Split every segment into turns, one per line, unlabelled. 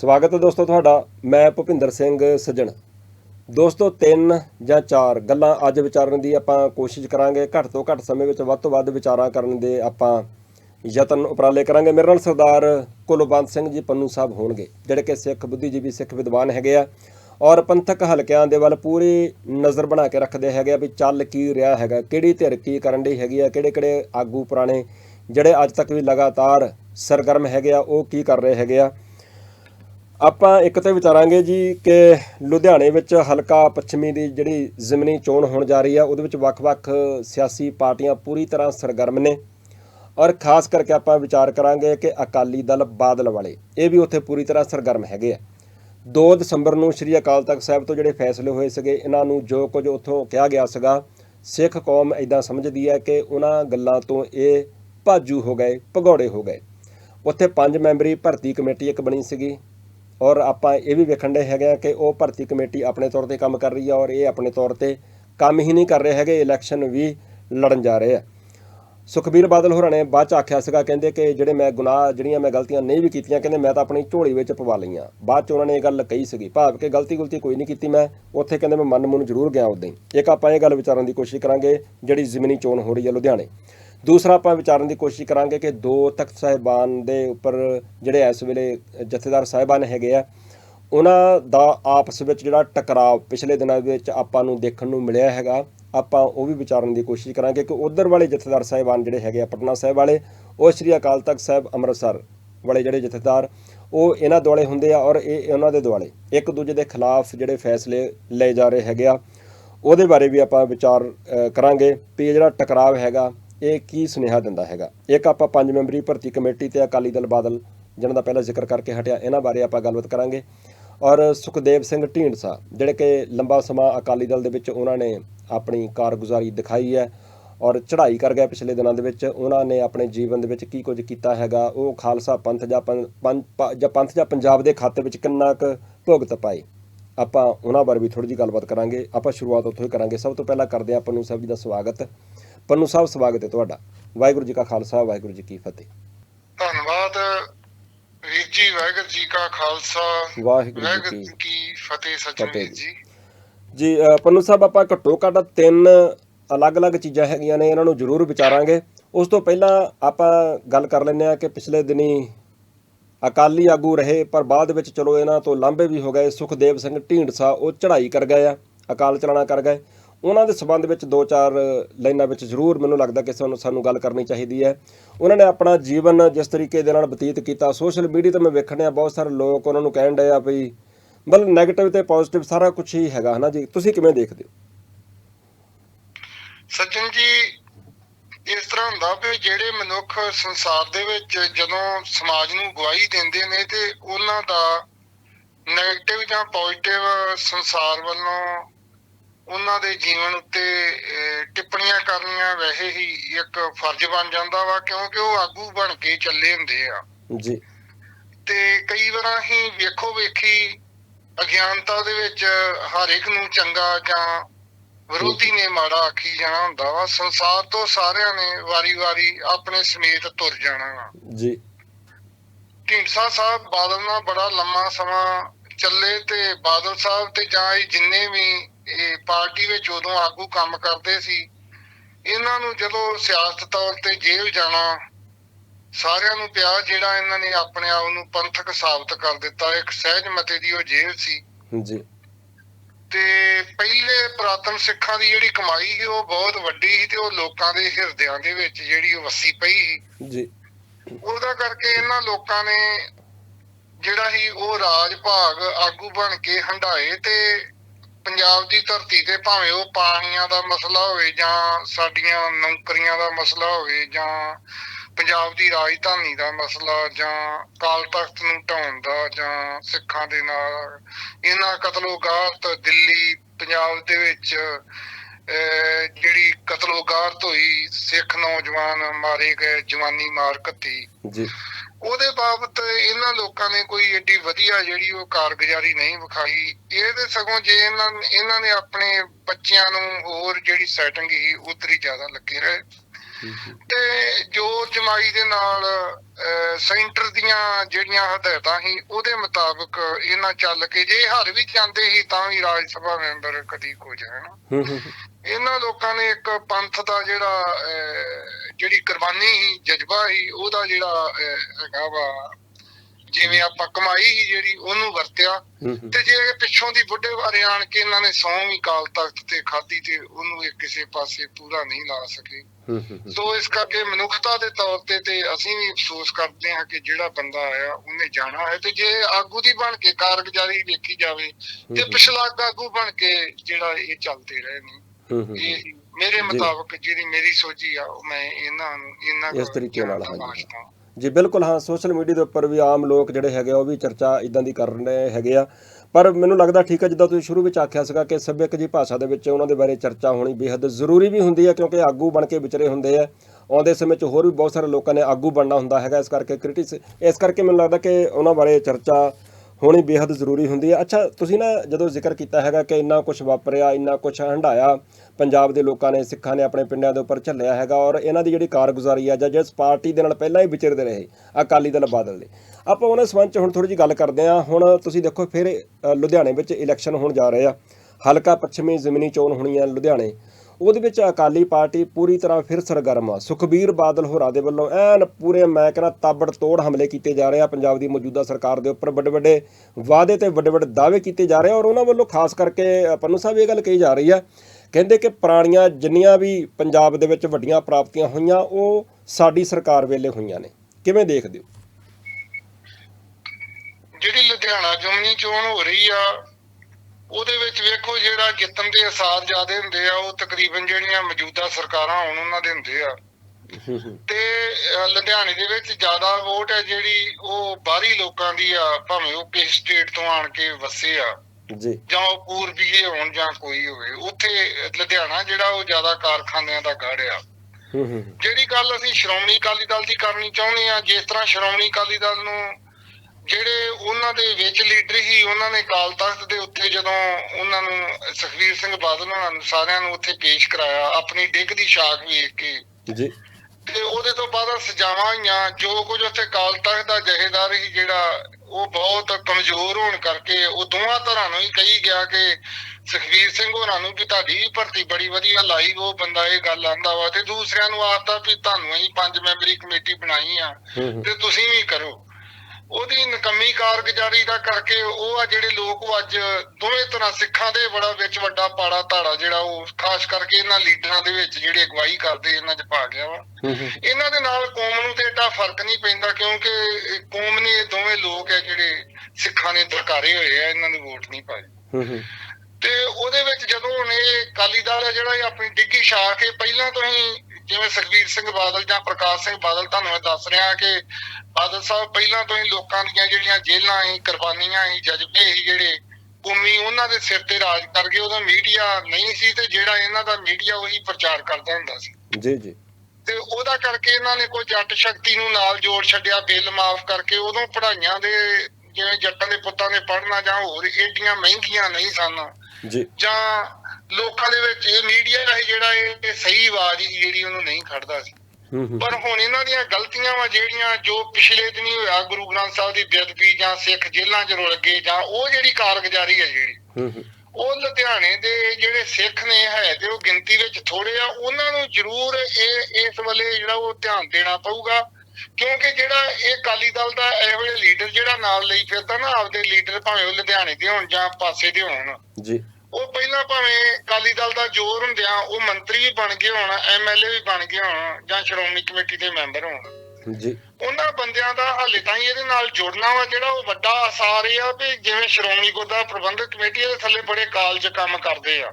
ਸਵਾਗਤ ਹੈ ਦੋਸਤੋ ਤੁਹਾਡਾ, ਮੈਂ ਭੁਪਿੰਦਰ ਸਿੰਘ ਸੱਜਣ। ਦੋਸਤੋ, ਤਿੰਨ ਜਾਂ ਚਾਰ ਗੱਲਾਂ ਅੱਜ ਵਿਚਾਰਨ ਦੀ ਆਪਾਂ ਕੋਸ਼ਿਸ਼ ਕਰਾਂਗੇ। ਘੱਟ ਤੋਂ ਘੱਟ ਸਮੇਂ ਵਿੱਚ ਵੱਧ ਤੋਂ ਵੱਧ ਵਿਚਾਰਾਂ ਕਰਨ ਦੇ ਆਪਾਂ ਯਤਨ ਉਪਰਾਲੇ ਕਰਾਂਗੇ। ਮੇਰੇ ਨਾਲ ਸਰਦਾਰ ਕੁਲਵੰਤ ਸਿੰਘ ਜੀ ਪੰਨੂ ਸਾਹਿਬ ਹੋਣਗੇ, ਜਿਹੜੇ ਕਿ ਸਿੱਖ ਬੁੱਧੀਜੀਵੀ ਸਿੱਖ ਵਿਦਵਾਨ ਹੈਗੇ ਆ ਔਰ ਪੰਥਕ ਹਲਕਿਆਂ ਦੇ ਵੱਲ ਪੂਰੀ ਨਜ਼ਰ ਬਣਾ ਕੇ ਰੱਖਦੇ ਹੈਗੇ ਆ ਵੀ ਚੱਲ ਕੀ ਰਿਹਾ ਹੈਗਾ, ਕਿਹੜੀ ਧਿਰ ਕੀ ਕਰਨ ਦੀ ਹੈਗੀ ਆ, ਕਿਹੜੇ ਕਿਹੜੇ ਆਗੂ ਪੁਰਾਣੇ ਜਿਹੜੇ ਅੱਜ ਤੱਕ ਵੀ ਲਗਾਤਾਰ ਸਰਗਰਮ ਹੈਗੇ ਆ, ਉਹ ਕੀ ਕਰ ਰਹੇ ਹੈਗੇ ਆ। ਆਪਾਂ ਇੱਕ ਤੇ ਵਿਚਾਰਾਂਗੇ ਜੀ ਕਿ ਲੁਧਿਆਣੇ ਵਿੱਚ ਹਲਕਾ ਪੱਛਮੀ ਦੀ ਜਿਹੜੀ ਜ਼ਿਮਨੀ ਚੋਣ ਹੋਣ ਜਾ ਰਹੀ ਆ, ਉਹਦੇ ਵਿੱਚ ਵੱਖ-ਵੱਖ ਸਿਆਸੀ ਪਾਰਟੀਆਂ ਪੂਰੀ ਤਰ੍ਹਾਂ ਸਰਗਰਮ ਨੇ। ਔਰ ਖਾਸ ਕਰਕੇ ਆਪਾਂ ਵਿਚਾਰ ਕਰਾਂਗੇ ਕਿ ਅਕਾਲੀ ਦਲ ਬਾਦਲ ਵਾਲੇ, ਇਹ ਵੀ ਉੱਥੇ ਪੂਰੀ ਤਰ੍ਹਾਂ ਸਰਗਰਮ ਹੈਗੇ ਆ। 2 ਦਸੰਬਰ ਨੂੰ ਸ੍ਰੀ ਅਕਾਲ ਤਖਤ ਸਾਹਿਬ ਤੋਂ ਜਿਹੜੇ ਫੈਸਲੇ ਹੋਏ ਸੀਗੇ, ਇਹਨਾਂ ਨੂੰ ਜੋ ਕੁਝ ਉੱਥੋਂ ਕਿਹਾ ਗਿਆ ਸੀਗਾ, ਸਿੱਖ ਕੌਮ ਇਦਾਂ ਸਮਝਦੀ ਹੈ ਕਿ ਉਹਨਾਂ ਗੱਲਾਂ ਤੋਂ ਇਹ ਭਾਜੂ ਹੋ ਗਏ, ਭਗੌੜੇ ਹੋ ਗਏ। ਉੱਥੇ ਪੰਜ ਮੈਂਬਰੀ ਭਰਤੀ ਕਮੇਟੀ ਇੱਕ ਬਣੀ ਸੀਗੀ ਔਰ ਆਪਾਂ ਇਹ ਵੀ ਵੇਖਣ ਦੇ ਹੈਗੇ ਆ ਕਿ ਉਹ ਭਰਤੀ ਕਮੇਟੀ ਆਪਣੇ ਤੌਰ ਤੇ ਕੰਮ ਕਰ ਰਹੀ ਆ ਔਰ ਇਹ ਆਪਣੇ ਤੌਰ ਤੇ ਕੰਮ ਹੀ ਨਹੀਂ ਕਰ ਰਹੇ ਹੈਗੇ ਇਲੈਕਸ਼ਨ ਵੀ ਲੜਨ ਜਾ ਰਹੇ ਆ। ਸੁਖਬੀਰ ਬਾਦਲ ਹੋਰਾਂ ਨੇ ਬਾਅਦ ਚ ਆਖਿਆ ਸੀਗਾ, ਕਹਿੰਦੇ ਕਿ ਜਿਹੜੇ ਮੈਂ ਗੁਨਾਹ ਜਿਹੜੀਆਂ ਮੈਂ ਗਲਤੀਆਂ ਨਹੀਂ ਵੀ ਕੀਤੀਆਂ, ਕਹਿੰਦੇ ਮੈਂ ਤਾਂ ਆਪਣੀ ਝੋਲੀ ਵਿੱਚ ਪਵਾ ਲਈਆਂ। ਬਾਅਦ ਚ ਉਹਨਾਂ ਨੇ ਇਹ ਗੱਲ ਕਹੀ ਸੀਗੀ, ਭਾਵ ਕਿ ਗਲਤੀ ਗੁਲਤੀ ਕੋਈ ਨਹੀਂ ਕੀਤੀ ਮੈਂ, ਉੱਥੇ ਕਹਿੰਦੇ ਮੈਂ ਮਨ ਮੁਨ ਜ਼ਰੂਰ ਗਿਆ ਉਦਾਂ ਹੀ। ਇੱਕ ਆਪਾਂ ਇਹ ਗੱਲ ਵਿਚਾਰਨ ਦੀ ਕੋਸ਼ਿਸ਼ ਕਰਾਂਗੇ, ਜਿਹੜੀ ਜ਼ਮੀਨੀ ਚੋਣ ਹੋ ਰਹੀ ਹੈ ਲੁਧਿਆਣੇ। ਦੂਸਰਾ ਆਪਾਂ ਵਿਚਾਰਨ ਦੀ ਕੋਸ਼ਿਸ਼ ਕਰਾਂਗੇ ਕਿ ਦੋ ਤਖਤ ਸਾਹਿਬਾਨ ਦੇ ਉੱਪਰ ਜਿਹੜੇ ਇਸ ਵੇਲੇ ਜਥੇਦਾਰ ਸਾਹਿਬਾਨ ਹੈਗੇ ਆ, ਉਹਨਾਂ ਦਾ ਆਪਸ ਵਿੱਚ ਜਿਹੜਾ ਟਕਰਾਅ ਪਿਛਲੇ ਦਿਨਾਂ ਦੇ ਵਿੱਚ ਆਪਾਂ ਨੂੰ ਦੇਖਣ ਨੂੰ ਮਿਲਿਆ ਹੈਗਾ। ਆਪਾਂ ਉਹ ਵੀ ਵਿਚਾਰਨ ਦੀ ਕੋਸ਼ਿਸ਼ ਕਰਾਂਗੇ ਕਿ ਉਧਰ ਵਾਲੇ ਜਥੇਦਾਰ ਸਾਹਿਬਾਨ ਜਿਹੜੇ ਹੈਗੇ ਆ, ਪਟਨਾ ਸਾਹਿਬ ਵਾਲੇ, ਉਹ ਸ੍ਰੀ ਅਕਾਲ ਤਖਤ ਸਾਹਿਬ ਅੰਮ੍ਰਿਤਸਰ ਵਾਲੇ ਜਿਹੜੇ ਜਥੇਦਾਰ, ਉਹ ਇਹਨਾਂ ਦੁਆਲੇ ਹੁੰਦੇ ਆ ਔਰ ਇਹ ਉਹਨਾਂ ਦੇ ਦੁਆਲੇ। ਇੱਕ ਦੂਜੇ ਦੇ ਖਿਲਾਫ ਜਿਹੜੇ ਫੈਸਲੇ ਲਏ ਜਾ ਰਹੇ ਹੈਗੇ ਆ, ਉਹਦੇ ਬਾਰੇ ਵੀ ਆਪਾਂ ਵਿਚਾਰ ਕਰਾਂਗੇ ਵੀ ਇਹ ਜਿਹੜਾ ਟਕਰਾਅ ਹੈਗਾ ਇਹ ਕੀ ਸੁਨੇਹਾ ਦਿੰਦਾ ਹੈਗਾ? ਇੱਕ ਆਪਾਂ ਪੰਜ ਮੈਂਬਰੀ ਭਰਤੀ ਕਮੇਟੀ ਤੇ ਅਕਾਲੀ ਦਲ ਬਾਦਲ ਜਿਹਨਾਂ ਦਾ ਪਹਿਲਾਂ ਜ਼ਿਕਰ ਕਰਕੇ ਹਟਿਆ, ਇਹਨਾਂ ਬਾਰੇ ਆਪਾਂ ਗੱਲਬਾਤ ਕਰਾਂਗੇ। ਔਰ ਸੁਖਦੇਵ ਸਿੰਘ ਢੀਂਡਸਾ, ਜਿਹੜੇ ਕਿ ਲੰਬਾ ਸਮਾਂ ਅਕਾਲੀ ਦਲ ਦੇ ਵਿੱਚ ਉਹਨਾਂ ਨੇ ਆਪਣੀ ਕਾਰਗੁਜ਼ਾਰੀ ਦਿਖਾਈ ਹੈ ਔਰ ਚੜ੍ਹਾਈ ਕਰ ਗਏ ਪਿਛਲੇ ਦਿਨਾਂ ਦੇ ਵਿੱਚ, ਉਹਨਾਂ ਨੇ ਆਪਣੇ ਜੀਵਨ ਦੇ ਵਿੱਚ ਕੀ ਕੁਝ ਕੀਤਾ ਹੈਗਾ, ਉਹ ਖਾਲਸਾ ਪੰਥ ਜਾਂ ਪੰ- ਪੰ- ਜਾਂ ਪੰਥ ਜਾਂ ਪੰਜਾਬ ਦੇ ਖਾਤੇ ਵਿੱਚ ਕਿੰਨਾ ਕੁ ਭੁਗਤ ਪਾਈ ਆਪਾਂ ਉਹਨਾਂ ਬਾਰੇ ਵੀ ਥੋੜੀ ਜਿਹੀ ਗੱਲਬਾਤ ਕਰਾਂਗੇ। ਆਪਾਂ ਸ਼ੁਰੂਆਤ ਉੱਥੋਂ ਹੀ ਕਰਾਂਗੇ। ਸਭ ਤੋਂ ਪਹਿਲਾਂ ਕਰਦੇ ਹਾਂ ਨੂੰ ਸਭ ਜੀ ਦਾ ਸਵਾਗਤ। ਪੰਨੂ ਸਾਹਿਬ ਸਵਾਗਤ ਹੈ ਤੁਹਾਡਾ। ਵਾਹਿਗੁਰੂ ਜੀ ਕਾ ਖਾਲਸਾ ਵਾਹਿਗੁਰੂ ਜੀ ਕੀ ਫਤਿਹ।
ਧੰਨਵਾਦ। ਵੀਰ ਜੀ ਵਾਹਿਗੁਰੂ ਜੀ ਕਾ ਖਾਲਸਾ।
ਵਾਹਿਗੁਰੂ ਜੀ ਕੀ
ਫਤਿਹ ਵੀਰ
ਜੀ।
ਜੀ।
ਪੰਨੂ ਸਾਹਿਬ ਆਪਾਂ ਘੱਟੋ ਘੱਟ ਤਿੰਨ ਅਲੱਗ-ਅਲੱਗ ਚੀਜ਼ਾਂ ਹੈਗੀਆਂ ਨੇ ਇਹਨਾਂ ਨੂੰ ਜ਼ਰੂਰ ਵਿਚਾਰਾਂਗੇ। ਉਸ ਤੋਂ ਪਹਿਲਾਂ ਆਪਾਂ ਗੱਲ ਕਰ ਲੈਂਦੇ ਆ ਕਿ ਪਿਛਲੇ ਦਿਨੀ ਅਕਾਲੀ ਆਗੂ ਰਹੇ ਪਰ ਬਾਅਦ ਵਿੱਚ ਚਲੋ ਇਹਨਾਂ ਤੋਂ ਲਾਂਭੇ ਵੀ ਹੋ ਗਏ। ਸੁਖਦੇਵ ਸਿੰਘ ਢੀਂਡਸਾ ਉਹ ਚੜ੍ਹਾਈ ਕਰ ਗਏ ਆ ਅਕਾਲ ਚਲਾਣਾ ਕਰ ਗਏ। ਉਹਨਾਂ ਦੇ ਸਬੰਧ ਵਿੱਚ ਦੋ ਚਾਰ ਲਾਈਨਾਂ ਵਿੱਚ ਜ਼ਰੂਰ ਮੈਨੂੰ ਲੱਗਦਾ ਕਿ ਸਾਨੂੰ ਸਾਨੂੰ ਗੱਲ ਕਰਨੀ ਚਾਹੀਦੀ ਹੈ। ਉਹਨਾਂ ਨੇ ਆਪਣਾ ਜੀਵਨ ਜਿਸ ਤਰੀਕੇ ਦੇ ਨਾਲ ਬਤੀਤ ਕੀਤਾ, ਸੋਸ਼ਲ ਮੀਡੀਆ ਤੇ ਮੈਂ ਵੇਖਣ ਬਹੁਤ ਸਾਰੇ ਲੋਕ ਉਹਨਾਂ ਨੂੰ ਕਹਿਣ ਡਏ ਆ ਵੀ ਮਤਲਬ 네ਗੇਟਿਵ ਤੇ ਪੋਜ਼ਿਟਿਵ ਸਾਰਾ ਕੁਝ ਹੀ ਹੈਗਾ, ਹਨਾ ਜੀ? ਤੁਸੀਂ ਕਿਵੇਂ ਦੇਖਦੇ ਹੋ?
ਸੱਜਣ ਜੀ, ਇਸ ਤਰ੍ਹਾਂ ਹੁੰਦਾ ਵੀ ਜਿਹੜੇ ਮਨੁੱਖ ਸੰਸਾਰ ਦੇ ਵਿੱਚ ਜਦੋਂ ਸਮਾਜ ਨੂੰ ਗਵਾਹੀ ਦਿੰਦੇ ਨੇ ਤੇ ਉਹਨਾਂ ਦਾ 네ਗੇਟਿਵ ਜਾਂ ਪੋਜ਼ਿਟਿਵ ਸੰਸਾਰ ਵੱਲੋਂ ਉਹਨਾਂ ਦੇ ਜੀਵਨ ਉੱਤੇ ਟਿੱਪਣੀਆਂ ਕਰਨੀਆਂ ਵੈਸੇ ਹੀ ਇੱਕ ਫਰਜ਼ ਬਣ ਜਾਂਦਾ ਵਾ ਕਿਉਂਕਿ ਉਹ ਆਗੂ ਬਣ ਕੇ ਚੱਲੇ ਹੁੰਦੇ ਆ।
ਜੀ।
ਤੇ ਕਈ ਵਾਰ ਅਸੀਂ ਵੇਖੋ ਵੇਖੀ ਅਗਿਆਨਤਾ ਦੇ ਵਿੱਚ ਹਰ ਇੱਕ ਨੂੰ ਚੰਗਾ ਜਾਂ ਵਿਰੋਧੀ ਨੇ ਮਾੜਾ ਆਖੀ ਜਾਣਾ ਹੁੰਦਾ ਵਾ ਸੰਸਾਰ ਤੋਂ ਸਾਰਿਆਂ ਨੇ ਵਾਰੀ-ਵਾਰੀ ਆਪਣੇ ਸਮੇਤ ਤੁਰ ਜਾਣਾ
ਜੀ।
ਢੀਂਡਸਾ ਸਾਹਿਬ ਬਾਦਲ ਨਾਲ ਬੜਾ ਲੰਮਾ ਸਮਾਂ ਚੱਲੇ ਤੇ ਬਾਦਲ ਸਾਹਿਬ ਤੇ ਜਾਂ ਇਹ ਜਿੰਨੇ ਵੀ ਇਹ ਪਾਰਟੀ ਵਿੱਚ ਉਦੋਂ ਆਗੂ ਕੰਮ ਕਰਦੇ ਸੀ। ਇਹਨਾਂ ਨੂੰ ਜਦੋਂ ਸਿਆਸਤ ਤੌਰ ਤੇ ਜੇਲ੍ਹ ਜਾਣਾ ਸਾਰਿਆਂ ਨੂੰ ਪਿਆ ਜਿਹੜਾ ਇਹਨਾਂ ਨੇ ਆਪਣੇ ਆਪ ਨੂੰ ਪੰਥਕ ਸਾਬਤ ਕਰ ਦਿੱਤਾ। ਇੱਕ ਸਹਿਜ ਮਤੇ ਦੀ ਉਹ ਜੇਲ੍ਹ ਸੀ।
ਜੀ।
ਤੇ ਪਹਿਲੇ ਪ੍ਰਾਤਨ ਸਿੱਖਾਂ ਦੀ ਜਿਹੜੀ ਕਮਾਈ ਸੀ ਉਹ ਬਹੁਤ ਵੱਡੀ ਸੀ ਤੇ ਉਹ ਲੋਕਾਂ ਦੇ ਹਿਰਦਿਆਂ ਦੇ ਵਿੱਚ ਜਿਹੜੀ ਉਹ ਵਸੀ ਪਈ ਸੀ।
ਜੀ।
ਉਹਦਾ ਕਰਕੇ ਇਹਨਾਂ ਲੋਕਾਂ ਨੇ ਜਿਹੜਾ ਹੀ ਉਹ ਰਾਜ ਭਾਗ ਆਗੂ ਬਣ ਕੇ ਹੰਡਾਏ ਤੇ ਪੰਜਾਬ ਦੀ ਧਰਤੀ ਤੇ ਭਾਵੇਂ ਉਹ ਪਾਣੀਆਂ ਦਾ ਮਸਲਾ ਹੋਵੇ ਜਾਂ ਸਾਡੀਆਂ ਨੌਕਰੀਆਂ ਦਾ ਮਸਲਾ ਹੋਵੇ ਜਾਂ ਪੰਜਾਬ ਦੀ ਰਾਜਧਾਨੀ ਦਾ ਮਸਲਾ ਜਾਂ ਕਾਲ ਤਖਤ ਨੂੰ ਢਾਉਣ ਦਾ ਜਾਂ ਸਿੱਖਾਂ ਦੇ ਨਾਲ ਇਹਨਾਂ ਕਤਲੋਗਾਰਤ ਦਿੱਲੀ ਪੰਜਾਬ ਦੇ ਵਿੱਚ ਅਹ, ਜਿਹੜੀ ਕਤਲੋਗਾਰਤ ਹੋਈ ਸਿੱਖ ਨੌਜਵਾਨ ਮਾਰੇ ਗਏ ਜਵਾਨੀ ਮਾਰ ਕੱਤੀ
ਜੀ।
ਉਹਦੇ ਬਾਬਤ ਇਹਨਾਂ ਲੋਕਾਂ ਨੇ ਕੋਈ ਏਡੀ ਵਧੀਆ ਜਿਹੜੀ ਉਹ ਕਾਰਗੁਜ਼ਾਰੀ ਨਹੀਂ ਵਿਖਾਈ। ਇਹ ਤੇ ਸਗੋਂ ਜੇ ਇਹਨਾਂ ਇਹਨਾਂ ਨੇ ਆਪਣੇ ਬੱਚਿਆਂ ਨੂੰ ਹੋਰ ਜਿਹੜੀ ਸੈਟਿੰਗ ਹੀ ਉਤਰੀ ਜ਼ਿਆਦਾ ਲੱਗੇ ਰਹੇ। ਤੇ ਜੋ ਜਮਾਈ ਦੇ ਨਾਲ ਸੈਂਟਰ ਦੀਆਂ ਜਿਹੜੀਆਂ ਹਦਾਇਤਾਂ ਸੀ ਉਹਦੇ ਮੁਤਾਬਕ ਇਹਨਾਂ ਚੱਲ ਕੇ ਜੇ ਹਰ ਵੀ ਜਾਂਦੇ ਸੀ ਤਾਂ ਵੀ ਰਾਜ ਸਭਾ ਮੈਂਬਰ ਕਦੀ ਹੈ
ਹੂੰ।
ਇਹਨਾਂ ਲੋਕਾਂ ਨੇ ਇੱਕ ਪੰਥ ਦਾ ਜਿਹੜਾ ਜਿਹੜੀ ਕੁਰਬਾਨੀ ਸੀ ਜਜ਼ਬਾ ਸੀ ਉਹਦਾ ਜਿਹੜਾ ਹੈਗਾ ਵਾ ਜਿਵੇਂ ਆਪਾਂ ਕਮਾਈ ਸੀ ਜਿਹੜੀ ਉਹਨੂੰ ਵਰਤਿਆ।
ਹੂੰ ਹੂੰ।
ਤੇ ਜੇ ਪਿੱਛੋਂ ਦੀ ਬੁੱਢੇ ਬਾਰੇ ਆਣ ਕੇ ਇਹਨਾਂ ਨੇ ਸੌਂ ਵੀ ਕਾਲ ਤਖਤ ਤੇ ਖਾਧੀ ਤੇ ਉਹਨੂੰ ਇਹ ਕਿਸੇ ਪਾਸੇ ਪੂਰਾ ਨਹੀਂ ਲਾ ਸਕੇ।
ਹੂੰ ਹੂੰ
ਸੋ ਇਸ ਕਰਕੇ ਮਨੁੱਖਤਾ ਦੇ ਤੌਰ ਤੇ ਤੇ ਅਸੀਂ ਵੀ ਅਫਸੋਸ ਕਰਦੇ ਹਾਂ ਕਿ ਜਿਹੜਾ ਬੰਦਾ ਆਇਆ ਉਹਨੇ ਜਾਣਾ ਹੈ। ਤੇ ਜੇ ਆਗੂ ਦੀ ਬਣ ਕੇ ਕਾਰਗੁਜ਼ਾਰੀ ਵੇਖੀ ਜਾਵੇ ਤੇ
ਹੂੰ।
ਪਿਛਲਾ ਆਗੂ ਬਣ ਕੇ ਜਿਹੜਾ ਇਹ ਚੱਲਦੇ ਰਹੇ ਨੇ। ਤੇ ਮੇਰੇ ਮੁਤਾਬਕ ਜਿਹੜੀ ਮੇਰੀ ਸੋਝੀ ਆ ਉਹ ਮੈਂ ਇਹਨਾਂ ਨੂੰ ਇਹਨਾਂ
ਇਸ ਤਰੀਕੇ ਨਾਲ
ਹਾਂ।
ਜੀ ਬਿਲਕੁਲ ਹਾਂ ਸੋਸ਼ਲ ਮੀਡੀਆ ਦੇ ਉੱਪਰ ਵੀ ਆਮ ਲੋਕ ਜਿਹੜੇ ਹੈਗੇ ਉਹ ਵੀ ਚਰਚਾ ਇਦਾਂ ਦੀ ਕਰ ਹੈਗੇ ਆ। ਪਰ ਮੈਨੂੰ ਲੱਗਦਾ ਠੀਕ ਹੈ ਜਿੱਦਾਂ ਤੁਸੀਂ ਸ਼ੁਰੂ ਵਿੱਚ ਆਖਿਆ ਸੀਗਾ ਕਿ ਸੱਭਿਅਕ ਜੀ ਭਾਸ਼ਾ ਦੇ ਵਿੱਚ ਉਹਨਾਂ ਦੇ ਬਾਰੇ ਚਰਚਾ ਹੋਣੀ ਬੇहद ਜ਼ਰੂਰੀ ਵੀ ਹੁੰਦੀ ਹੈ ਕਿਉਂਕਿ ਆਗੂ ਬਣ ਕੇ ਵਿਚਰੇ ਹੁੰਦੇ ਆ। ਆਉਂਦੇ ਸਮੇਂ 'ਚ ਹੋਰ ਵੀ ਬਹੁਤ ਸਾਰੇ ਲੋਕਾਂ ਨੇ ਆਗੂ ਬਣਨਾ ਹੁੰਦਾ ਹੈਗਾ ਇਸ ਕਰਕੇ ਕ੍ਰਿਟਿਸ ਇਸ ਕਰਕੇ ਮੈਨੂੰ ਲੱਗਦਾ ਕਿ ਉਹਨਾਂ ਬਾਰੇ ਚਰਚਾ ਹੋਣੀ ਬੇहद ਜ਼ਰੂਰੀ ਹੁੰਦੀ ਹੈ ਅੱਛਾ ਤੁਸੀਂ ਨਾ ਜਦੋਂ ਜ਼ਿਕਰ ਕੀਤਾ ਹੈਗਾ ਕਿ ਇੰਨਾ ਕੁਝ ਵਾਪਰਿਆ ਇੰਨਾ ਕੁਝ ਹੰਡਾਇਆ ਪੰਜਾਬ ਦੇ ਲੋਕਾਂ ਨੇ ਸਿੱਖਾਂ ਨੇ ਆਪਣੇ ਪਿੰਡਾਂ ਦੇ ਉੱਪਰ ਝੱਲਿਆ ਹੈਗਾ ਔਰ ਇਹਨਾਂ ਦੀ ਜਿਹੜੀ ਕਾਰਗੁਜ਼ਾਰੀ ਆ ਜਾਂ ਜਿਸ ਪਾਰਟੀ ਦੇ ਨਾਲ ਪਹਿਲਾਂ ਹੀ ਵਿਚਰਦੇ ਰਹੇ ਅਕਾਲੀ ਦਲ ਬਾਦਲ ਦੇ। ਆਪਾਂ ਉਹਨਾਂ ਸੰਬੰਧ 'ਚ ਹੁਣ ਥੋੜੀ ਜਿਹੀ ਗੱਲ ਕਰਦੇ ਹਾਂ। ਹੁਣ ਤੁਸੀਂ ਦੇਖੋ ਫਿਰ ਲੁਧਿਆਣੇ ਵਿੱਚ ਇਲੈਕਸ਼ਨ ਹੋਣ ਜਾ ਰਹੇ ਆ। ਹਲਕਾ ਪੱਛਮੀ ਜ਼ਮੀਨੀ ਚੋਣ ਹੋਣੀ ਆ ਲੁਧਿਆਣੇ। ਉਹਦੇ ਵਿੱਚ ਅਕਾਲੀ ਪਾਰਟੀ ਪੂਰੀ ਤਰ੍ਹਾਂ ਫਿਰ ਸਰਗਰਮ ਆ। ਸੁਖਬੀਰ ਬਾਦਲ ਹੋਰਾਂ ਦੇ ਵੱਲੋਂ ਐਨ ਪੂਰੇ ਮੈਂ ਕਹਿੰਦਾ ਤਾਬੜ ਤੋੜ ਹਮਲੇ ਕੀਤੇ ਜਾ ਰਹੇ ਆ। ਪੰਜਾਬ ਦੀ ਮੌਜੂਦਾ ਸਰਕਾਰ ਦੇ ਉੱਪਰ ਵੱਡੇ ਵੱਡੇ ਵਾਅਦੇ ਤੇ ਵੱਡੇ ਵੱਡੇ ਦਾਅਵੇ ਕੀਤੇ ਜਾ ਰਹੇ ਆ। ਔਰ ਉਹਨਾਂ ਵੱਲੋਂ ਖਾਸ ਕਰਕੇ ਅ, ਪੰਨੂ ਸਾਹਿਬ ਇਹ ਗੱਲ ਕਹੀ ਜਾ ਰਹੀ ਆ ਕਹਿੰਦੇ ਕਿ ਪੁਰਾਣੀਆਂ ਜਿੰਨੀਆਂ ਵੀ ਪੰਜਾਬ ਦੇ ਵਿੱਚ ਵੱਡੀਆਂ ਪ੍ਰਾਪਤੀਆਂ ਹੋਈਆਂ ਉਹ ਸਾਡੀ ਸਰਕਾਰ ਵੇਲੇ ਹੋਈਆਂ ਨੇ। ਕਿਵੇਂ ਦੇਖਦੇ ਹੋ?
ਜਿਹੜੀ ਲੁਧਿਆਣਾ ਜਮਨੀ ਚੋਣ ਹੋ ਰਹੀ ਆ ਉਹਦੇ ਵਿੱਚ ਵੇਖੋ ਜਿਹੜਾ ਜਿੱਤਣ ਦੇ ਅਸਾਰ ਜ਼ਿਆਦੇ ਹੁੰਦੇ ਆ ਉਹ ਤਕਰੀਬਨ ਜਿਹੜੀਆਂ ਮੌਜੂਦਾ ਸਰਕਾਰਾਂ ਹੋਣ ਉਹਨਾਂ ਦੇ ਹੁੰਦੇ ਆ। ਤੇ ਲੁਧਿਆਣੇ ਦੇ ਵਿੱਚ ਜ਼ਿਆਦਾ ਵੋਟ ਹੈ ਜਿਹੜੀ ਉਹ ਬਾਹਰੀ ਲੋਕਾਂ ਦੀ ਆ ਭਾਵੇਂ ਉਹ ਕਿਸ ਸਟੇਟ ਤੋਂ ਆਣ ਕੇ ਵਸੇ ਆ।
ਜੀ।
ਜਾਂ ਉਹ ਪੂਰਬੀਏ ਹੋਣ ਜਾਂ ਕੋਈ ਹੋਵੇ ਉੱਥੇ ਲੁਧਿਆਣਾ ਜਿਹੜਾ ਉਹ ਜ਼ਿਆਦਾ ਕਾਰਖਾਨਿਆਂ ਦਾ ਗੜ ਆ।
ਹੂੰ ਹੂੰ
ਜਿਹੜੀ ਗੱਲ ਅਸੀਂ ਸ਼੍ਰੋਮਣੀ ਅਕਾਲੀ ਦਲ ਦੀ ਕਰਨੀ ਚਾਹੁੰਦੇ ਆ ਜਿਸ ਤਰ੍ਹਾਂ ਸ਼੍ਰੋਮਣੀ ਅਕਾਲੀ ਦਲ ਨੂੰ ਜਿਹੜੇ ਉਹਨਾਂ ਦੇ ਵਿੱਚ ਲੀਡਰ ਸੀ ਉਹਨਾਂ ਨੇ ਕਾਲ ਤਖਤ ਦੇ ਉੱਤੇ ਜਦੋਂ ਉਹਨਾਂ ਨੂੰ ਸੁਖਵੀਰ ਸਿੰਘ ਬਾਦਲ ਨੂੰ ਸਾਰਿਆਂ ਨੂੰ ਉੱਥੇ ਪੇਸ਼ ਕਰਾਇਆ ਆਪਣੀ ਡਿੱਗ ਦੀ ਸ਼ਾਖ ਵੇਖ ਕੇ।
ਜੀ।
ਤੇ ਉਹਦੇ ਤੋਂ ਬਾਅਦ ਸਜ਼ਾਵਾਂ ਹੋਈਆਂ ਜੋ ਕੁਝ ਉੱਥੇ ਕਾਲ ਤਖਤ ਦਾ ਜਹੇਦਾਰ ਸੀ ਜਿਹੜਾ ਉਹ ਬਹੁਤ ਕਮਜ਼ੋਰ ਹੋਣ ਕਰਕੇ ਉਹ ਦੋਵਾਂ ਤਰ੍ਹਾਂ ਨੂੰ ਹੀ ਕਹੀ ਗਿਆ ਕਿ ਸੁਖਵੀਰ ਸਿੰਘ ਹੋਰਾਂ ਨੂੰ ਕਿ ਤੁਹਾਡੀ ਵੀ ਭਰਤੀ ਬੜੀ ਵਧੀਆ ਲਾਈ ਉਹ ਬੰਦਾ ਇਹ ਗੱਲ ਆਂਦਾ ਵਾ। ਤੇ ਦੂਸਰਿਆਂ ਨੂੰ ਆਖਦਾ ਵੀ ਤੁਹਾਨੂੰ ਅਸੀਂ ਪੰਜ ਮੈਂਬਰੀ ਕਮੇਟੀ ਬਣਾਈ ਆ ਤੇ ਤੁਸੀਂ ਵੀ ਕਰੋ। ਉਹਦੀ ਨਕਮੀ ਕਾਰਗੁਜ਼ਾਰੀ ਦਾ ਕਰਕੇ ਉਹ ਆ ਜਿਹੜੇ ਲੋਕ ਅੱਜ ਦੋਵੇਂ ਤਰ੍ਹਾਂ ਸਿੱਖਾਂ ਦੇ ਬੜਾ ਵਿੱਚ ਵੱਡਾ ਪਾੜਾ ਧਾੜਾ ਜਿਹੜਾ ਉਹ ਖਾਸ ਕਰਕੇ ਇਹਨਾਂ ਲੀਡਰਾਂ ਦੇ ਵਿੱਚ ਜਿਹੜੇ ਅਗਵਾਈ ਕਰਦੇ ਇਹਨਾਂ 'ਚ ਪਾ ਗਿਆ ਵਾ। ਇਹਨਾਂ ਦੇ ਨਾਲ ਕੌਮ ਨੂੰ ਤੇ ਏਡਾ ਫ਼ਰਕ ਨਹੀਂ ਪੈਂਦਾ ਕਿਉਂਕਿ ਕੌਮ ਨੇ ਇਹ ਦੋਵੇਂ ਲੋਕ ਹੈ ਜਿਹੜੇ ਸਿੱਖਾਂ ਨੇ ਦਰਕਾਰੇ ਹੋਏ ਆ ਇਹਨਾਂ ਨੂੰ ਵੋਟ ਨਹੀਂ ਪਾਈ।
ਹੂੰ
ਤੇ ਉਹਦੇ ਵਿੱਚ ਜਦੋਂ ਇਹ ਅਕਾਲੀ ਦਲ ਹੈ ਜਿਹੜਾ ਇਹ ਆਪਣੀ ਡਿੱਗੀ ਛਾ ਕੇ ਪਹਿਲਾਂ ਤੋਂ ਹੀ ਜਿਵੇਂ ਸੁਖਬੀਰ ਸਿੰਘ ਬਾਦਲ ਜਾਂ ਪ੍ਰਕਾਸ਼ ਸਿੰਘ ਬਾਦਲ ਤੁਹਾਨੂੰ ਮੈਂ ਦੱਸ ਰਿਹਾ ਕਿ ਬਾਦਲ ਸਾਹਿਬ ਪਹਿਲਾਂ ਤੋਂ ਹੀ ਲੋਕਾਂ ਦੀਆਂ ਜਿਹੜੀਆਂ ਜੇਲ੍ਹਾਂ ਸੀ ਕੁਰਬਾਨੀਆਂ ਸੀ ਜਜ਼ਬੇ ਸੀ ਜਿਹੜੇ ਕੌਮੀ ਉਹਨਾਂ ਦੇ ਸਿਰ ਤੇ ਰਾਜ ਕਰ ਗਏ। ਉਹਦਾ ਮੀਡੀਆ ਨਹੀਂ ਸੀ ਤੇ ਜਿਹੜਾ ਇਹਨਾਂ ਦਾ ਮੀਡੀਆ ਉਹੀ ਪ੍ਰਚਾਰ ਕਰਦਾ ਹੁੰਦਾ ਸੀ।
ਜੀ ਜੀ।
ਤੇ ਉਹਦਾ ਕਰਕੇ ਇਹਨਾਂ ਨੇ ਕੋਈ ਜੱਟ ਸ਼ਕਤੀ ਨੂੰ ਨਾਲ ਜੋੜ ਛੱਡਿਆ ਬਿੱਲ ਮਾਫ ਕਰਕੇ ਉਦੋਂ ਪੜ੍ਹਾਈਆਂ ਦੇ ਜਿਵੇਂ ਜੱਟਾਂ ਦੇ ਪੁੱਤਾਂ ਨੇ ਪੜ੍ਹਨਾ ਜਾਂ ਹੋਰ ਏਡੀਆਂ ਮਹਿੰਗੀਆਂ ਨਹੀਂ ਸਨ
ਜੀ।
ਜਾਂ ਲੋਕਾਂ ਦੇ ਵਿੱਚ ਇਹ ਮੀਡੀਆ ਹੈ ਜਿਹੜਾ ਇਹ ਸਹੀ ਆਵਾਜ਼ ਸੀ ਜਿਹੜੀ ਉਹਨੂੰ ਨਹੀਂ ਖੜਦਾ ਸੀ। ਪਰ ਹੁਣ ਇਹਨਾਂ ਦੀਆਂ ਗਲਤੀਆਂ ਵਾ ਜਿਹੜੀਆਂ ਜੋ ਪਿਛਲੇ ਦਿਨੀ ਹੋਇਆ ਗੁਰੂ ਗ੍ਰੰਥ ਸਾਹਿਬ ਦੀ ਬੇਅਦਬੀ ਜਾਂ ਸਿੱਖ ਜੇਲ੍ਹਾਂ 'ਚ ਰੁਲ ਗਏ ਜਾਂ ਉਹ ਜਿਹੜੀ ਕਾਰਗੁਜ਼ਾਰੀ ਹੈ ਜਿਹੜੀ ਉਹ ਲੁਧਿਆਣੇ ਦੇ ਜਿਹੜੇ ਸਿੱਖ ਨੇ ਹੈ ਤੇ ਉਹ ਗਿਣਤੀ ਵਿੱਚ ਥੋੜੇ ਆ ਉਹਨਾਂ ਨੂੰ ਜ਼ਰੂਰ ਇਹ ਇਸ ਵੱਲੇ ਜਿਹੜਾ ਉਹ ਧਿਆਨ ਦੇਣਾ ਪਊਗਾ। ਕਿਉਂਕਿ ਜਿਹੜਾ ਇਹ ਅਕਾਲੀ ਦਲ ਦਾ ਇਹੋ ਜਿਹਾ ਲੀਡਰ ਜਿਹੜਾ ਨਾਲ ਲਈ ਫਿਰਦਾ ਨਾ ਆਪਦੇ ਲੀਡਰ ਭਾਵੇਂ ਉਹ ਲੁਧਿਆਣੇ ਦੇ ਹੋਣ ਜਾਂ ਪਾਸੇ ਦੇ ਹੋਣ।
ਜੀ।
ਉਹ ਪਹਿਲਾਂ ਭਾਵੇਂ ਅਕਾਲੀ ਦਲ ਦਾ ਜ਼ੋਰ ਹੁੰਦਿਆਂ ਉਹ ਮੰਤਰੀ ਵੀ ਬਣ ਗਏ ਹੋਣ ਐਮਐਲਏ ਵੀ ਬਣ ਗਏ ਹੋਣ ਜਾਂ ਸ਼੍ਰੋਮਣੀ ਕਮੇਟੀ ਦੇ ਮੈਂਬਰ ਹੋਣ।
ਜੀ।
ਉਹਨਾਂ ਬੰਦਿਆਂ ਦਾ ਹਾਲੇ ਤਾਂ ਹੀ ਇਹਦੇ ਨਾਲ ਜੁੜਨਾ ਵਾ ਜਿਹੜਾ ਉਹ ਵੱਡਾ ਅਸਾਰ ਇਹ ਆ ਵੀ ਜਿਵੇਂ ਸ਼੍ਰੋਮਣੀ ਗੁਰਦੁਆਰਾ ਪ੍ਰਬੰਧਕ ਕਮੇਟੀ ਦੇ ਥੱਲੇ ਬੜੇ ਕਾਲਜ ਕੰਮ ਕਰਦੇ ਆ।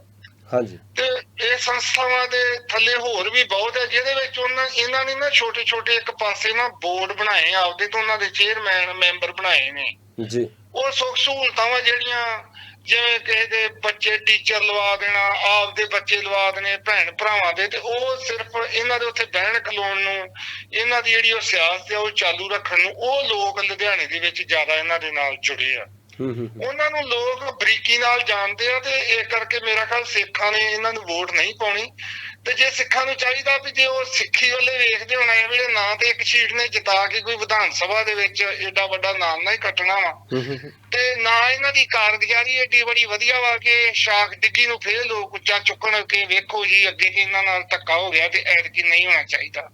ਹਾਂਜੀ।
ਤੇ ਇਹ ਸੰਸਥਾਵਾਂ ਦੇ ਥੱਲੇ ਹੋਰ ਵੀ ਬਹੁਤ ਹੈ ਜਿਹਦੇ ਵਿੱਚ ਉਹਨਾਂ ਇਹਨਾਂ ਨੇ ਨਾ ਛੋਟੇ ਛੋਟੇ ਇੱਕ ਪਾਸੇ ਨਾ ਬੋਰਡ ਬਣਾਏ ਆਪਦੇ ਤੋਂ ਉਹਨਾਂ ਦੇ ਚੇਅਰਮੈਨ ਮੈਂਬਰ ਬਣਾਏ ਨੇ।
ਜੀ।
ਉਹ ਸੁੱਖ ਸਹੂਲਤਾਂ ਵਾ ਜਿਹੜੀਆਂ ਜਿਵੇਂ ਕਿਸੇ ਦੇ ਬੱਚੇ ਟੀਚਰ ਲਵਾ ਦੇਣਾ ਆਪਦੇ ਬੱਚੇ ਲਵਾ ਦੇਣੇ ਭੈਣ ਭਰਾਵਾਂ ਦੇ ਤੇ ਉਹ ਸਿਰਫ ਇਹਨਾਂ ਦੇ ਉੱਥੇ ਬਹਿਣ ਖਲੋਣ ਨੂੰ ਇਹਨਾਂ ਦੀ ਜਿਹੜੀ ਉਹ ਸਿਆਸਤ ਹੈ ਉਹ ਚਾਲੂ ਰੱਖਣ ਨੂੰ ਉਹ ਲੋਕ ਲੁਧਿਆਣੇ ਦੇ ਵਿੱਚ ਜ਼ਿਆਦਾ ਇਹਨਾਂ ਦੇ ਨਾਲ ਜੁੜੇ ਆ। ਉਹਨਾਂ ਨੂੰ ਲੋਕ ਬਰੀਕੀ ਨਾਲ ਜਾਣਦੇ ਆ ਤੇ ਇਹ ਕਰਕੇ ਮੇਰਾ ਖਿਆਲ ਸਿੱਖਾਂ ਨੇ ਇਹਨਾਂ ਨੂੰ ਵੋਟ ਨਹੀਂ ਪਾਉਣੀ ਤੇ ਜੇ ਸਿੱਖਾਂ ਨੂੰ ਚਾਹੀਦਾ ਵੀ ਜੇ ਉਹ ਸਿੱਖੀ ਵੱਲੇ ਵੇਖਦੇ ਹੋਣ ਇਹ ਵੇਲੇ ਨਾਂ ਤੇ ਇੱਕ ਸ਼ੀਟ ਨੇ ਜਿਤਾ ਕੇ ਕੋਈ ਵਿਧਾਨ ਸਭਾ ਦੇ ਵਿੱਚ ਏਡਾ ਵੱਡਾ ਨਾਮ ਨਾ ਹੀ ਕੱਟਣਾ ਵਾ। ਤੇ ਨਾ ਇਹਨਾਂ ਦੀ ਕਾਰਗੁਜ਼ਾਰੀ ਏਡੀ ਬੜੀ ਵਧੀਆ ਵਾ ਕਿ ਸ਼ਾਖ ਡਿੱਗੀ ਨੂੰ ਫੇਰ ਲੋਕ ਉੱਚਾ ਚੁੱਕਣ ਕੇ ਵੇਖੋ ਜੀ ਅੱਗੇ ਕਿ ਇਹਨਾਂ ਨਾਲ ਧੱਕਾ ਹੋ ਗਿਆ ਤੇ ਐਤਕੀ ਨਹੀਂ ਹੋਣਾ ਚਾਹੀਦਾ।